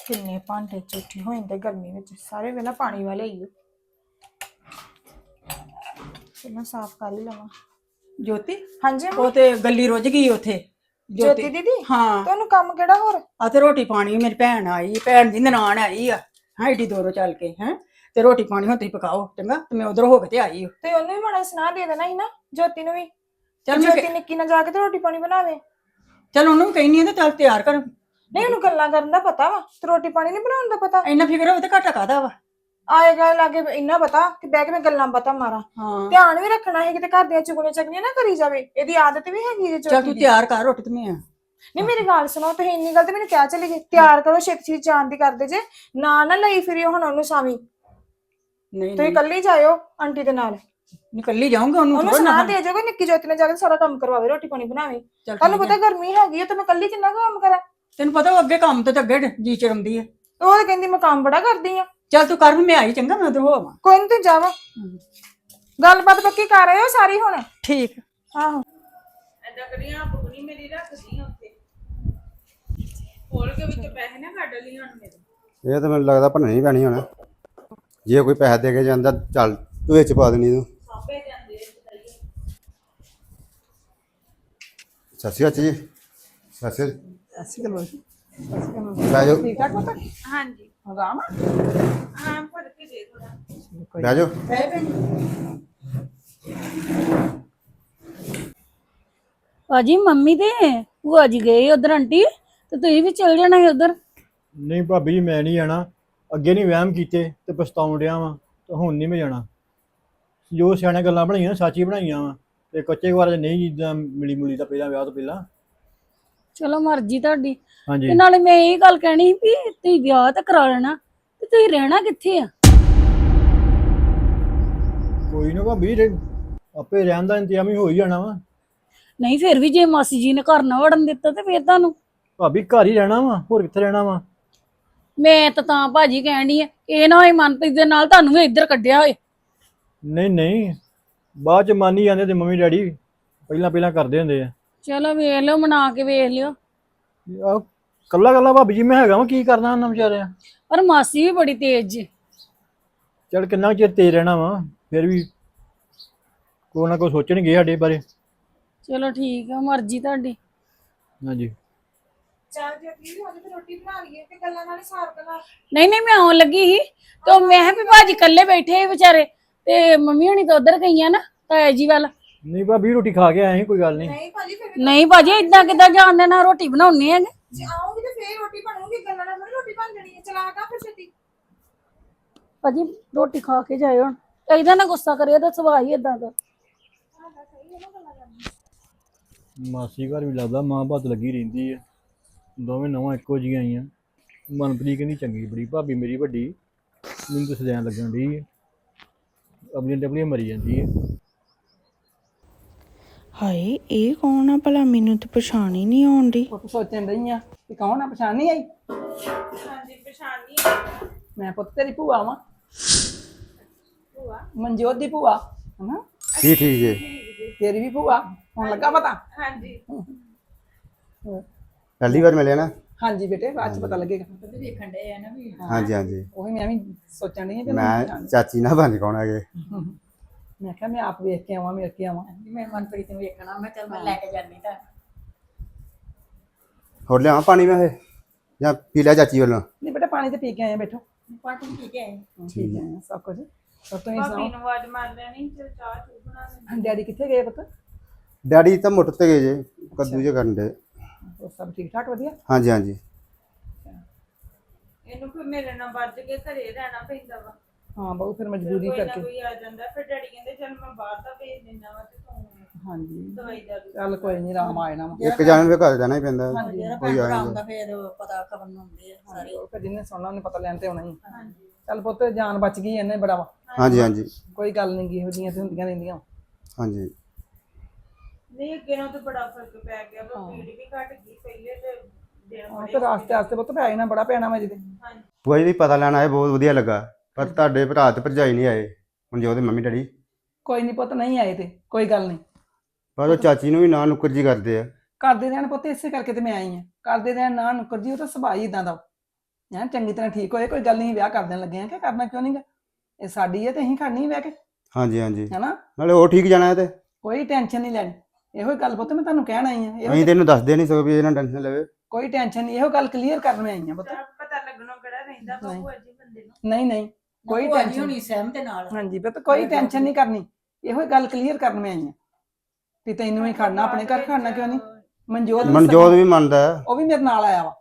ਕਿੰਨੇ ਭਾਂਡੇ ਝੂਠੀ ਹੋ ਜਾਂਦੇ ਗਰਮੀ ਵਿੱਚ। ਸਾਰੇ ਵੇਲਾ ਪਾਣੀ ਵਾਲੇ ਹੀ। ਪਹਿਲਾਂ ਸਾਫ਼ ਕਰ ਹੀ ਲਵਾਂ। ਜੋਤੀ? ਹਾਂਜੀ ਉਹ ਤੇ ਗੱਲੀ ਰੁੱਝ ਗਈ ਉੱਥੇ। ਜੋਤੀ ਦੀਦੀ ਹਾਂ। ਤੁਹਾਨੂੰ ਕੰਮ ਕਿਹੜਾ ਹੋਰ? ਆ ਤੇ ਰੋਟੀ ਪਾਣੀ ਮੇਰੀ ਭੈਣ ਆਈ ਭੈਣ ਦੀ ਨਨਾਣ ਆਈ ਆ। ਹਾਂ ਏਡੀ ਦੂਰੋਂ ਚੱਲ ਕੇ ਹੈ। ਤੇ ਰੋਟੀ ਪਾਣੀ ਹੁਣ ਤੁਸੀਂ ਪਕਾਓ ਚੰਗਾ? ਤੇ ਮੈਂ ਉਧਰ ਹੋ ਕੇ ਤੇ ਆਈ ਓ। ਤੇ ਉਹਨੂੰ ਵੀ ਮਾੜਾ ਸੁਣਾ ਦੇ ਦੇਣਾ ਸੀ ਨਾ ਜੋਤੀ ਨੂੰ ਵੀ। ਚੱਲ ਮੈਂ ਜੋਤੀ ਨਿੱਕੀ ਨਾਲ ਜਾ ਕੇ ਤੇ ਰੋਟੀ ਪਾਣੀ ਬਣਾਵੇ ਚੱਲ ਉਹਨੂੰ ਵੀ ਕਹਿਨੀ ਆ ਤੇ ਚੱਲ ਤਿਆਰ ਕਰ। ਨਹੀਂ ਉਹਨੂੰ ਗੱਲਾਂ ਕਰਨ ਦਾ ਪਤਾ ਵਾ ਤੇ ਰੋਟੀ ਪਾਣੀ ਨਹੀਂ ਬਣਾਉਣ ਦਾ ਪਤਾ। ਇੰਨਾ ਫਿਕਰ ਹੋਵੇ ਤੇ ਘਾਟਾ ਕਾਦਾ ਵਾ? ਆਏਗਾ ਲਾਗੇ ਇੰਨਾ ਪਤਾ ਕਿ ਬਹਿ ਕੇ ਮੈਂ ਗੱਲਾਂ ਪਤਾ ਮਾਰਾਂ। ਹਾਂ। ਧਿਆਨ ਵੀ ਰੱਖਣਾ ਹੈ ਕਿਤੇ ਘਰ ਦੀਆਂ ਚੁਗਲੀਆਂ ਚੱਗਲੀਆਂ ਨਾ ਕਰੀ ਜਾਵੇ। ਇਹਦੀ ਆਦਤ ਵੀ ਹੈਗੀ ਜੇ ਚੱਲ ਤੂੰ ਦੀ। ਤਿਆਰ ਕਰ ਰੋਟੀ ਤੇ ਮੈਂ ਨਹੀਂ ਮੇਰੀ ਗੱਲ ਸੁਣੋ ਤੁਸੀਂ ਇੰਨੀ ਗੱਲ ਤੇ ਮੈਨੂੰ ਕਿਹਾ ਚਲੇ ਗਏ ਤਿਆਰ ਕਰੋ ਛੇਤੀ ਛੇਤੀ ਜਾਣ ਦੀ ਕਰਦੇ ਜੇ। ਨਾ ਨਾ ਲਈ ਫਿਰਿਓ ਹੁਣ ਉਹਨੂੰ ਸਾਵੀ। ਨਹੀਂ ਤੁਸੀਂ ਨਹੀਂ। ਇਕੱਲੀ ਜਾਇਓ ਆਂਟੀ ਦੇ ਨਾਲ। ਨਿਕਲੀ ਜਾਊਂਗਾ ਉਹਨੂੰ ਉਹਨੂੰ ਥੋੜ੍ਹਾ ਸੁਣਾ ਨਾ ਦੇ ਜਾਓਗੇ ਨਿੱਕੀ ਜੋਤੀ ਨੇ ਜਾ ਕੇ ਸਾਰਾ ਕੰਮ ਕਰਵਾਵੇ ਰੋਟੀ ਪਾਣੀ ਬਣਾਵੇ। ਚੱਲ ਤੁਹਾਨੂੰ ਠੀਕ ਪਤਾ ਆ। ਗਰਮੀ ਹੈਗੀ ਹੈ ਤੇ ਮੈਂ ਇਕੱਲੀ ਕਿੰਨਾ ਕੁ ਕੰਮ ਕਰਾਂ? ਤੈਨੂੰ ਪਤਾ ਉਹ ਅੱਗੇ ਕੰਮ ਤੇ ਤਾਂ ਅੱਗੇ ਜੀ ਚੜਮਦੀ ਹੈ ਉਹ ਤਾਂ ਕਹਿੰਦੀ ਮੈਂ ਕੰਮ ਬੜਾ ਕਰਦੀ ਆ। ਚੱਲ ਤੂੰ ਕਰ ਵੀ ਮੈਂ ਆਈ ਚੰਗਾ ਮੈਂ ਉਧਰ ਹੋਵਾਂ ਕੋਈ ਨਹੀਂ ਤੂੰ ਜਾਵਾ ਗੱਲਬਾਤ ਪੱਕੀ ਕਰ ਰਹੇ ਹੋ ਸਾਰੀ ਹੁਣ। ਠੀਕ। ਆਹੋ। ਇਹ ਤਾਂ ਮੈਨੂੰ ਲੱਗਦਾ ਭੰਨਣੀ ਪੈਣੀ ਹੁਣ। ਜੇ ਕੋਈ ਪੈਸਾ ਦੇ ਕੇ ਜਾਂਦਾ ਚੱਲ ਤੂੰ ਵਿੱਚ ਪਾ ਦੇਣੀ ਤੂੰ। ਸਤਿ ਸ਼੍ਰੀ ਅਕਾਲ ਜੀ। ਸਤਿ ਸ਼੍ਰੀ ਅਕਾਲ। ਅਸੀਂ ਗੱਲ ਬੋਲ ਬਹਿ ਜਾਓ। ਠੀਕ ਠਾਕ ਪਤਾ? ਹਾਂਜੀ। ਆਰਾਮ ਆ? ਬਹਿ ਜਾਓ। ਭਾਜੀ ਮੰਮੀ ਤੇ ਭੂਆ ਜੀ ਗਏ ਉਧਰ ਆਂਟੀ? ਤੇ ਤੁਸੀਂ ਵੀ ਚਲ ਜਾਣਾ ਸੀ ਉਧਰ? ਨਹੀਂ ਭਾਬੀ ਜੀ ਮੈਂ ਨਹੀਂ ਜਾਣਾ। ਅੱਗੇ ਨਹੀਂ ਵਹਿਮ ਕੀਤੇ ਤੇ ਪਛਤਾਉਣ ਡਿਆ ਵਾਂ ਤੇ ਹੁਣ ਨਹੀਂ ਮੈਂ ਜਾਣਾ। ਜੋ ਸਿਆਣੇ ਗੱਲਾਂ ਬਣਾਈਆਂ ਸੱਚ ਹੀ ਬਣਾਈਆਂ ਵਾਂ। ਤੇ ਕੱਚੇ ਵਾਰ ਨਹੀਂ ਜਿੱਦਾਂ ਮਿਲੀ ਮੁਲੀ ਦਾ ਪਹਿਲਾਂ ਵਿਆਹ ਤੋਂ ਪਹਿਲਾਂ। ਚਲੋ ਮਰਜ਼ੀ ਤੁਹਾਡੀ। ਹਾਂਜੀ। ਤੇ ਨਾਲੇ ਮੈਂ ਇਹ ਗੱਲ ਕਹਿਣੀ ਸੀ ਵੀ ਤੁਸੀਂ ਵਿਆਹ ਤਾਂ ਕਰਾ ਲੈਣਾ ਤੇ ਤੁਸੀਂ ਰਹਿਣਾ ਕਿੱਥੇ ਆ? ਕੋਈ ਨਾ ਭਾਬੀ ਆਪੇ ਰਹਿਣ ਦਾ ਇੰਤਜ਼ਾਮ ਹੀ ਹੋ ਹੀ ਜਾਣਾ ਵਾ। ਨਹੀਂ ਫਿਰ ਵੀ ਜੇ ਮਾਸੀ ਜੀ ਨੇ ਘਰ ਨਾ ਵੜਨ ਦਿੱਤਾ ਤੇ ਫਿਰ ਤੁਹਾਨੂੰ? ਭਾਬੀ ਘਰ ਹੀ ਰਹਿਣਾ ਵਾ ਹੋਰ ਕਿੱਥੇ ਰਹਿਣਾ ਵਾ? ਮੈਂ ਤਾਂ ਤਾਂ ਭਾਜੀ ਕਹਿਣੀ ਆ ਇਹ ਨਾ ਹੋਏ ਮਨਪ੍ਰੀਤ ਦੇ ਨਾਲ ਤੁਹਾਨੂੰ ਵੀ ਇੱਧਰ ਕੱਢਿਆ ਹੋਏ। ਨਹੀਂ ਨਹੀਂ ਬਾਅਦ ਚ ਮੰਨ ਹੀ ਜਾਂਦੇ ਤੇ ਮੰਮੀ ਡੈਡੀ ਪਹਿਲਾਂ ਪਹਿਲਾਂ ਕਰਦੇ ਹੁੰਦੇ ਆ। ਚਲੋ ਵੇਖ ਲਿਓ ਮਨਾ ਕੇ ਵੇਖ ਲਿਓ। ਆਹ ਕੱਲਾ ਕੱਲਾ ਭਾਬੀ ਜੀ ਮੈਂ ਹੈਗਾ ਵਾਂ ਕੀ ਕਰਨਾ ਉਹਨਾਂ ਵਿਚਾਰਿਆਂ? ਪਰ ਮਾਸੀ ਵੀ ਬੜੀ ਤੇਜ਼ ਜੀ। ਚਲ ਕਿੰਨਾ ਕੁ ਚਿਰ ਤੇਜ਼ ਰਹਿਣਾ ਵਾ ਫਿਰ ਵੀ ਕੋਈ ਨਾ ਕੋਈ ਸੋਚਣਗੇ ਸਾਡੇ ਬਾਰੇ। ਚਲੋ ਠੀਕ ਆ ਮਰਜ਼ੀ ਤੁਹਾਡੀ। ਹਾਂਜੀ। ਚੱਲ ਜੋਤੀ ਹੁਣ ਤੇ ਰੋਟੀ ਬਣਾ ਲਈਏ ਤੇ ਗੱਲਾਂ ਨਾਲ ਹੀ ਸਾਰ ਦੇਣਾ ਨਹੀਂ ਨਹੀਂ ਮੈਂ ਆਉਣ ਲੱਗੀ ਸੀ ਤੇ ਉਹ ਮੈਂ ਕਿਹਾ ਵੀ ਭਾਜੀ ਇਕੱਲੇ ਬੈਠੇ ਵਿਚਾਰੇ ਤੇ ਮੰਮੀ ਹੁਣੀ ਤਾਂ ਉਧਰ ਗਈਆਂ ਨਾ ਤਾਇਆ ਜੀ ਵੱਲ। ਨਹੀਂ ਭਾਬੀ ਰੋਟੀ ਖਾ ਕੇ ਆਏ ਸੀ, ਕੋਈ ਗੱਲ ਨਹੀਂ। ਨਹੀਂ ਭਾਜੀ ਫਿਰ ਨਹੀਂ ਭਾਜੀ ਇਦਾਂ ਕਿੱਦਾਂ ਜਾਣ ਦੇਣਾ ਰੋਟੀ ਬਣਾਉਣੀ ਹੈਗੇ। ਜੇ ਆਉਂਗੀ ਤੇ ਫੇਰ ਰੋਟੀ ਬਣੂਗੀ ਗੱਲਾਂ ਨਾਲ ਥੋੜ੍ਹੀ ਰੋਟੀ ਬਣ ਜਾਣੀ ਹੈ ਚਲਾ ਕਾ ਫਿਰ ਛੇਤੀ। ਭਾਜੀ ਰੋਟੀ ਖਾ ਕੇ ਜਾਇਓ ਹੁਣ। ਇਹਦਾ ਨਾ ਗੁੱਸਾ ਕਰਿਓ ਤਾਂ ਸੁਭਾਅ ਹੀ ਇਦਾਂ ਦਾ। ਮਾਸੀ ਘਰ ਵੀ ਲੱਗਦਾ ਮਾਂ ਬਾਤ ਲੱਗੀ ਰਹਿੰਦੀ ਹੈ ਦੋਵੇਂ ਨਵਾਂ ਇੱਕੋ ਜਿਹੀਆਂ ਆਈਆਂ। ਮਨਪ੍ਰੀਤ ਕਹਿੰਦੀ ਚੰਗੀ ਬੜੀ ਭਾਬੀ ਮੇਰੀ ਵੱਡੀ। ਮੈਨੂੰ ਤਾਂ ਲੱਗਣ ਆਪਣੀਆਂ ਤੇ ਆਪਣੀਆਂ ਮਰੀ ਜਾਂਦੀ ਹੈ ਹਾਏ ਇਹ ਕੌਣ ਆ ਭਲਾ? ਮੈਨੂੰ ਤੇ ਪਛਾਣ ਹੀ ਨਹੀਂ ਆਉਂਦੀ ਪੁੱਤ ਸੋਚਣ ਰਹੀ ਆ ਕਿ ਕੌਣ ਆ? ਪਛਾਣ ਨਹੀਂ ਆਈ? ਹਾਂਜੀ ਪਛਾਣ ਨਹੀਂ ਮੈਂ ਪੁੱਤ ਤੇਰੀ ਭੂਆ ਵਾਂ। ਭੂਆ? ਮਨਜੋਤ ਦੀ ਭੂਆ ਹਨਾ? ਠੀਕ ਠੀਕ ਜੀ। ਤੇਰੀ ਵੀ ਭੂਆ ਹੁਣ ਲੱਗਾ ਪਤਾ? ਪਹਿਲੀ ਵਾਰ ਮਿਲਿਆ ਨਾ? ਹਾਂਜੀ ਬੇਟੇ ਬਾਅਦ ਚ ਪਤਾ ਲੱਗੇਗਾ। ਵੇਖਣ ਦੇ ਆ ਨਾ ਵੀ। ਹਾਂਜੀ ਹਾਂਜੀ। ਉਹੀ ਮੈਂ ਵੀ ਸੋਚਣ ਰਹੀ ਆ ਕਿ ਮੈਂ ਚਾਚੀ ਨਾ ਬਣ ਕੌਣ ਹੈਗੇ। ਮੈਂ ਕਿਹਾ ਮੈਂ ਆਪ ਵੇਖ ਕੇ ਆਵਾਂ ਮਿਲ ਕੇ ਆਵਾਂ। ਮੈਂ ਮਨਪ੍ਰੀਤ ਨੂੰ ਵੇਖਣਾ ਮੈਂ ਚੱਲ ਮੈਂ ਲੈ ਕੇ ਜਾਨੀ ਤਾਂ। ਹੋਰ ਲਿਆਵਾਂ ਪਾਣੀ ਮੈਂ ਇਹ? ਜਾਂ ਪੀ ਲਿਆ ਚਾਚੀ ਵੱਲੋਂ? ਨਹੀਂ ਬੇਟਾ ਪਾਣੀ ਤੇ ਪੀ ਕੇ ਆਏ ਆ, ਬੈਠੋ। ਪਾਣੀ ਠੀਕ ਹੈ ਠੀਕ ਹੈ ਸਭ ਕੁਝ। ਸਭ ਤੋਂ ਹੀ ਸੁਣਾਓ? ਆਵਾਜ਼ ਮਾਰ ਲੈਣੀ ਤੇ ਚਾਹ ਚੂ ਬਣਾ ਲੈਣੀ ਡੈਡੀ ਕਿੱਥੇ ਗਏ ਪੁੱਤ? ਡੈਡੀ ਤਾਂ ਮੁੱਟ ਤੇ ਗਏ ਜੇ ਕੱਦੂ ਜੇ ਕਰਨ ਦੇ ਉਹ ਸਭ ਠੀਕ ਠਾਕ ਵਧੀਆ? ਹਾਂਜੀ ਹਾਂਜੀ। ਇਹਨੂੰ ਫਿਰ ਮੇਰੇ ਨਾਲ ਵੱਜ ਕੇ ਘਰੇ ਰਹਿਣਾ ਪੈਂਦਾ ਵਾ। ਹਾਂ ਬਹੁਤ ਫਿਰ ਮਜਬੂਰੀ ਕੋਈ ਨਾ ਕਰਕੇ। ਕੋਈ ਆ ਜਾਂਦਾ। ਫਿਰ ਡੈਡੀ ਕਹਿੰਦੇ ਚੱਲ ਮੈਂ ਬਾਹਰ ਦਾ ਭੇਜ ਦਿੰਦਾ ਵਾ ਤੇ ਤੂੰ ਹਾਂਜੀ। ਦਵਾਈ ਦਾ ਚੱਲ ਕੋਈ ਨਹੀਂ ਰਾਮ ਆ ਜਾਣਾ ਵਾ। ਇੱਕ ਜਾਣ ਦੇ ਘਰ ਜਾਣਾ ਹੀ ਪੈਂਦਾ ਹਾਂਜੀ ਜਿਹੜਾ ਕੋਈ ਭੈਣ ਆ ਭਰਾ ਜਾਂਦਾ। ਦਾ ਫੇਰ ਪਤਾ ਖਬਰ ਨੂੰ ਹੁੰਦੇ ਆ ਸਾਰੇ। ਉਹ ਫਿਰ ਜਿਹਨੇ ਸੁਣਨਾ ਉਹਨੇ ਪਤਾ ਲੈਣ ਤੇ ਆਉਣਾ ਹੀ। ਚੱਲ ਪੁੱਤ ਜਾਨ ਬਚ ਗਈ ਇਹਨੇ ਬੜਾ ਵਾ। ਹਾਂਜੀ ਹਾਂਜੀ। ਕੋਈ ਗੱਲ ਨਹੀਂ ਗੀ ਇਹੋ ਜਿਹੀਆਂ ਤੇ ਹੁੰਦੀਆਂ ਰਹਿੰਦੀਆਂ। ਹਾਂਜੀ। ਨਹੀਂ ਅੱਗੇ ਨਾਲ ਤਾਂ ਬੜਾ ਫ਼ਰਕ ਪੈ ਗਿਆ ਵਾ। ਵੀ ਘਟ ਗਈ ਪਹਿਲੇ ਤੇ ਦਿਨ ਹਾਂ ਬੜੇ ਫਿਰ ਆਸਤੇ ਆਸਤੇ ਪੁੱਤ ਪੈ ਜਾਣਾ ਬੜਾ ਪੈਣਾ ਮੈਂ ਜਿਹਦੇ ਹਾਂਜੀ। ਭੂਆ ਜੀ ਵੀ ਪਤਾ ਲੈਣ ਆਏ ਬਹੁਤ ਵਧੀਆ ਲੱਗਾ। ਪਰ ਤੁਹਾਡੇ ਭਰਾ ਤੇ ਭਰਜਾਈ ਨਹੀਂ ਆਏ ਮਨਜੋਤ ਦੇ ਮੰਮੀ ਡੈਡੀ। ਕੋਈ ਨਹੀਂ ਪੁੱਤ ਨਹੀਂ ਆਏ ਤੇ ਕੋਈ ਗੱਲ ਨਹੀਂ ਪਰ ਉਹ ਚਾਚੀ ਨੂੰ ਵੀ ਨਾ ਨੁੱਕਰ ਜੀ ਕਰਦੇ ਆ। ਕਰਦੇ ਰਹਿਣ ਪੁੱਤ ਇਸੇ ਕਰਕੇ ਤੇ ਮੈਂ ਆਈ ਆ। ਕਰਦੇ ਰਹਿਣ ਨਾ ਨੁਕਰ ਜੀ ਉਹ ਤਾਂ ਸੁਭਾਅ ਹੀ ਇਦਾਂ ਦਾ ਹੈ ਚੰਗੀ ਤਰ੍ਹਾਂ ਠੀਕ ਹੋਏ ਕੋਈ ਗੱਲ ਨਹੀਂ ਵਿਆਹ ਕਰ ਦੇਣ ਲੱਗੇ ਆ। ਕਿ ਕਰਨਾ ਕਿਉਂ ਨਹੀਂਗਾ ਇਹ ਸਾਡੀ ਹੈ ਤੇ ਅਸੀਂ ਖੜਨੀ ਵਿਆਹ ਕੇ। ਹਾਂਜੀ ਹਾਂਜੀ। ਹੈਨਾ? ਨਾਲੇ ਉਹ ਠੀਕ ਜਾਣਾ ਹੈ ਤੇ। ਕੋਈ ਟੈਨਸ਼ਨ ਨਹੀਂ ਲੈਣੀ। ਇਹੋ ਹੀ ਗੱਲ ਪੁੱਤ ਮੈਂ ਤੁਹਾਨੂੰ ਕਹਿਣ ਆਈ ਆ। ਇਹੋ ਅਸੀਂ ਤੈਨੂੰ ਦੱਸਦੇ ਨਹੀਂ ਸੋ ਵੀ ਇਹਨਾਂ ਟੈਨਸ਼ਨ ਲਵੇ। ਕੋਈ ਟੈਨਸ਼ਨ ਨਹੀਂ ਇਹੋ ਗੱਲ ਕਲੀਅਰ ਕਰਨ ਮੈਂ ਆਈ ਆ ਪੁੱਤ। ਪਤਾ ਲੱਗਣੋਂ ਕਿਹੜਾ ਰਹਿੰਦਾ। ਬਾਬੂ ਅਜੀ ਬੰਦੇ ਨੂੰ। ਨਹੀਂ ਨਹੀਂ। ਕੋਈ ਭੂਆ ਜੀ ਟੈਨਸ਼ਨ ਹੋਣੀ ਸਹਿਮਤ ਨਾਲ। ਹਾਂਜੀ ਪੁੱਤ ਕੋਈ ਟੈਨਸ਼ਨ ਨਹੀਂ ਕਰਨੀ। ਇਹੋ ਹੀ ਗੱਲ ਕਲੀਅਰ ਕਰਨ ਮੈਂ ਆਈ ਆ। ਵੀ ਤੈਨੂੰ ਹੀ ਖੜਨਾ ਆਪਣੇ ਘਰ ਖੜਨਾ ਕਿਉਂ ਨਹੀਂ? ਮਨਜੋਤ ਵੀ ਮਨਜੋਤ ਵੀ ਮੰਨਦਾ। ਹੈ। ਉਹ ਵੀ ਮੇਰੇ ਨਾਲ ਆਇਆ ਵਾ।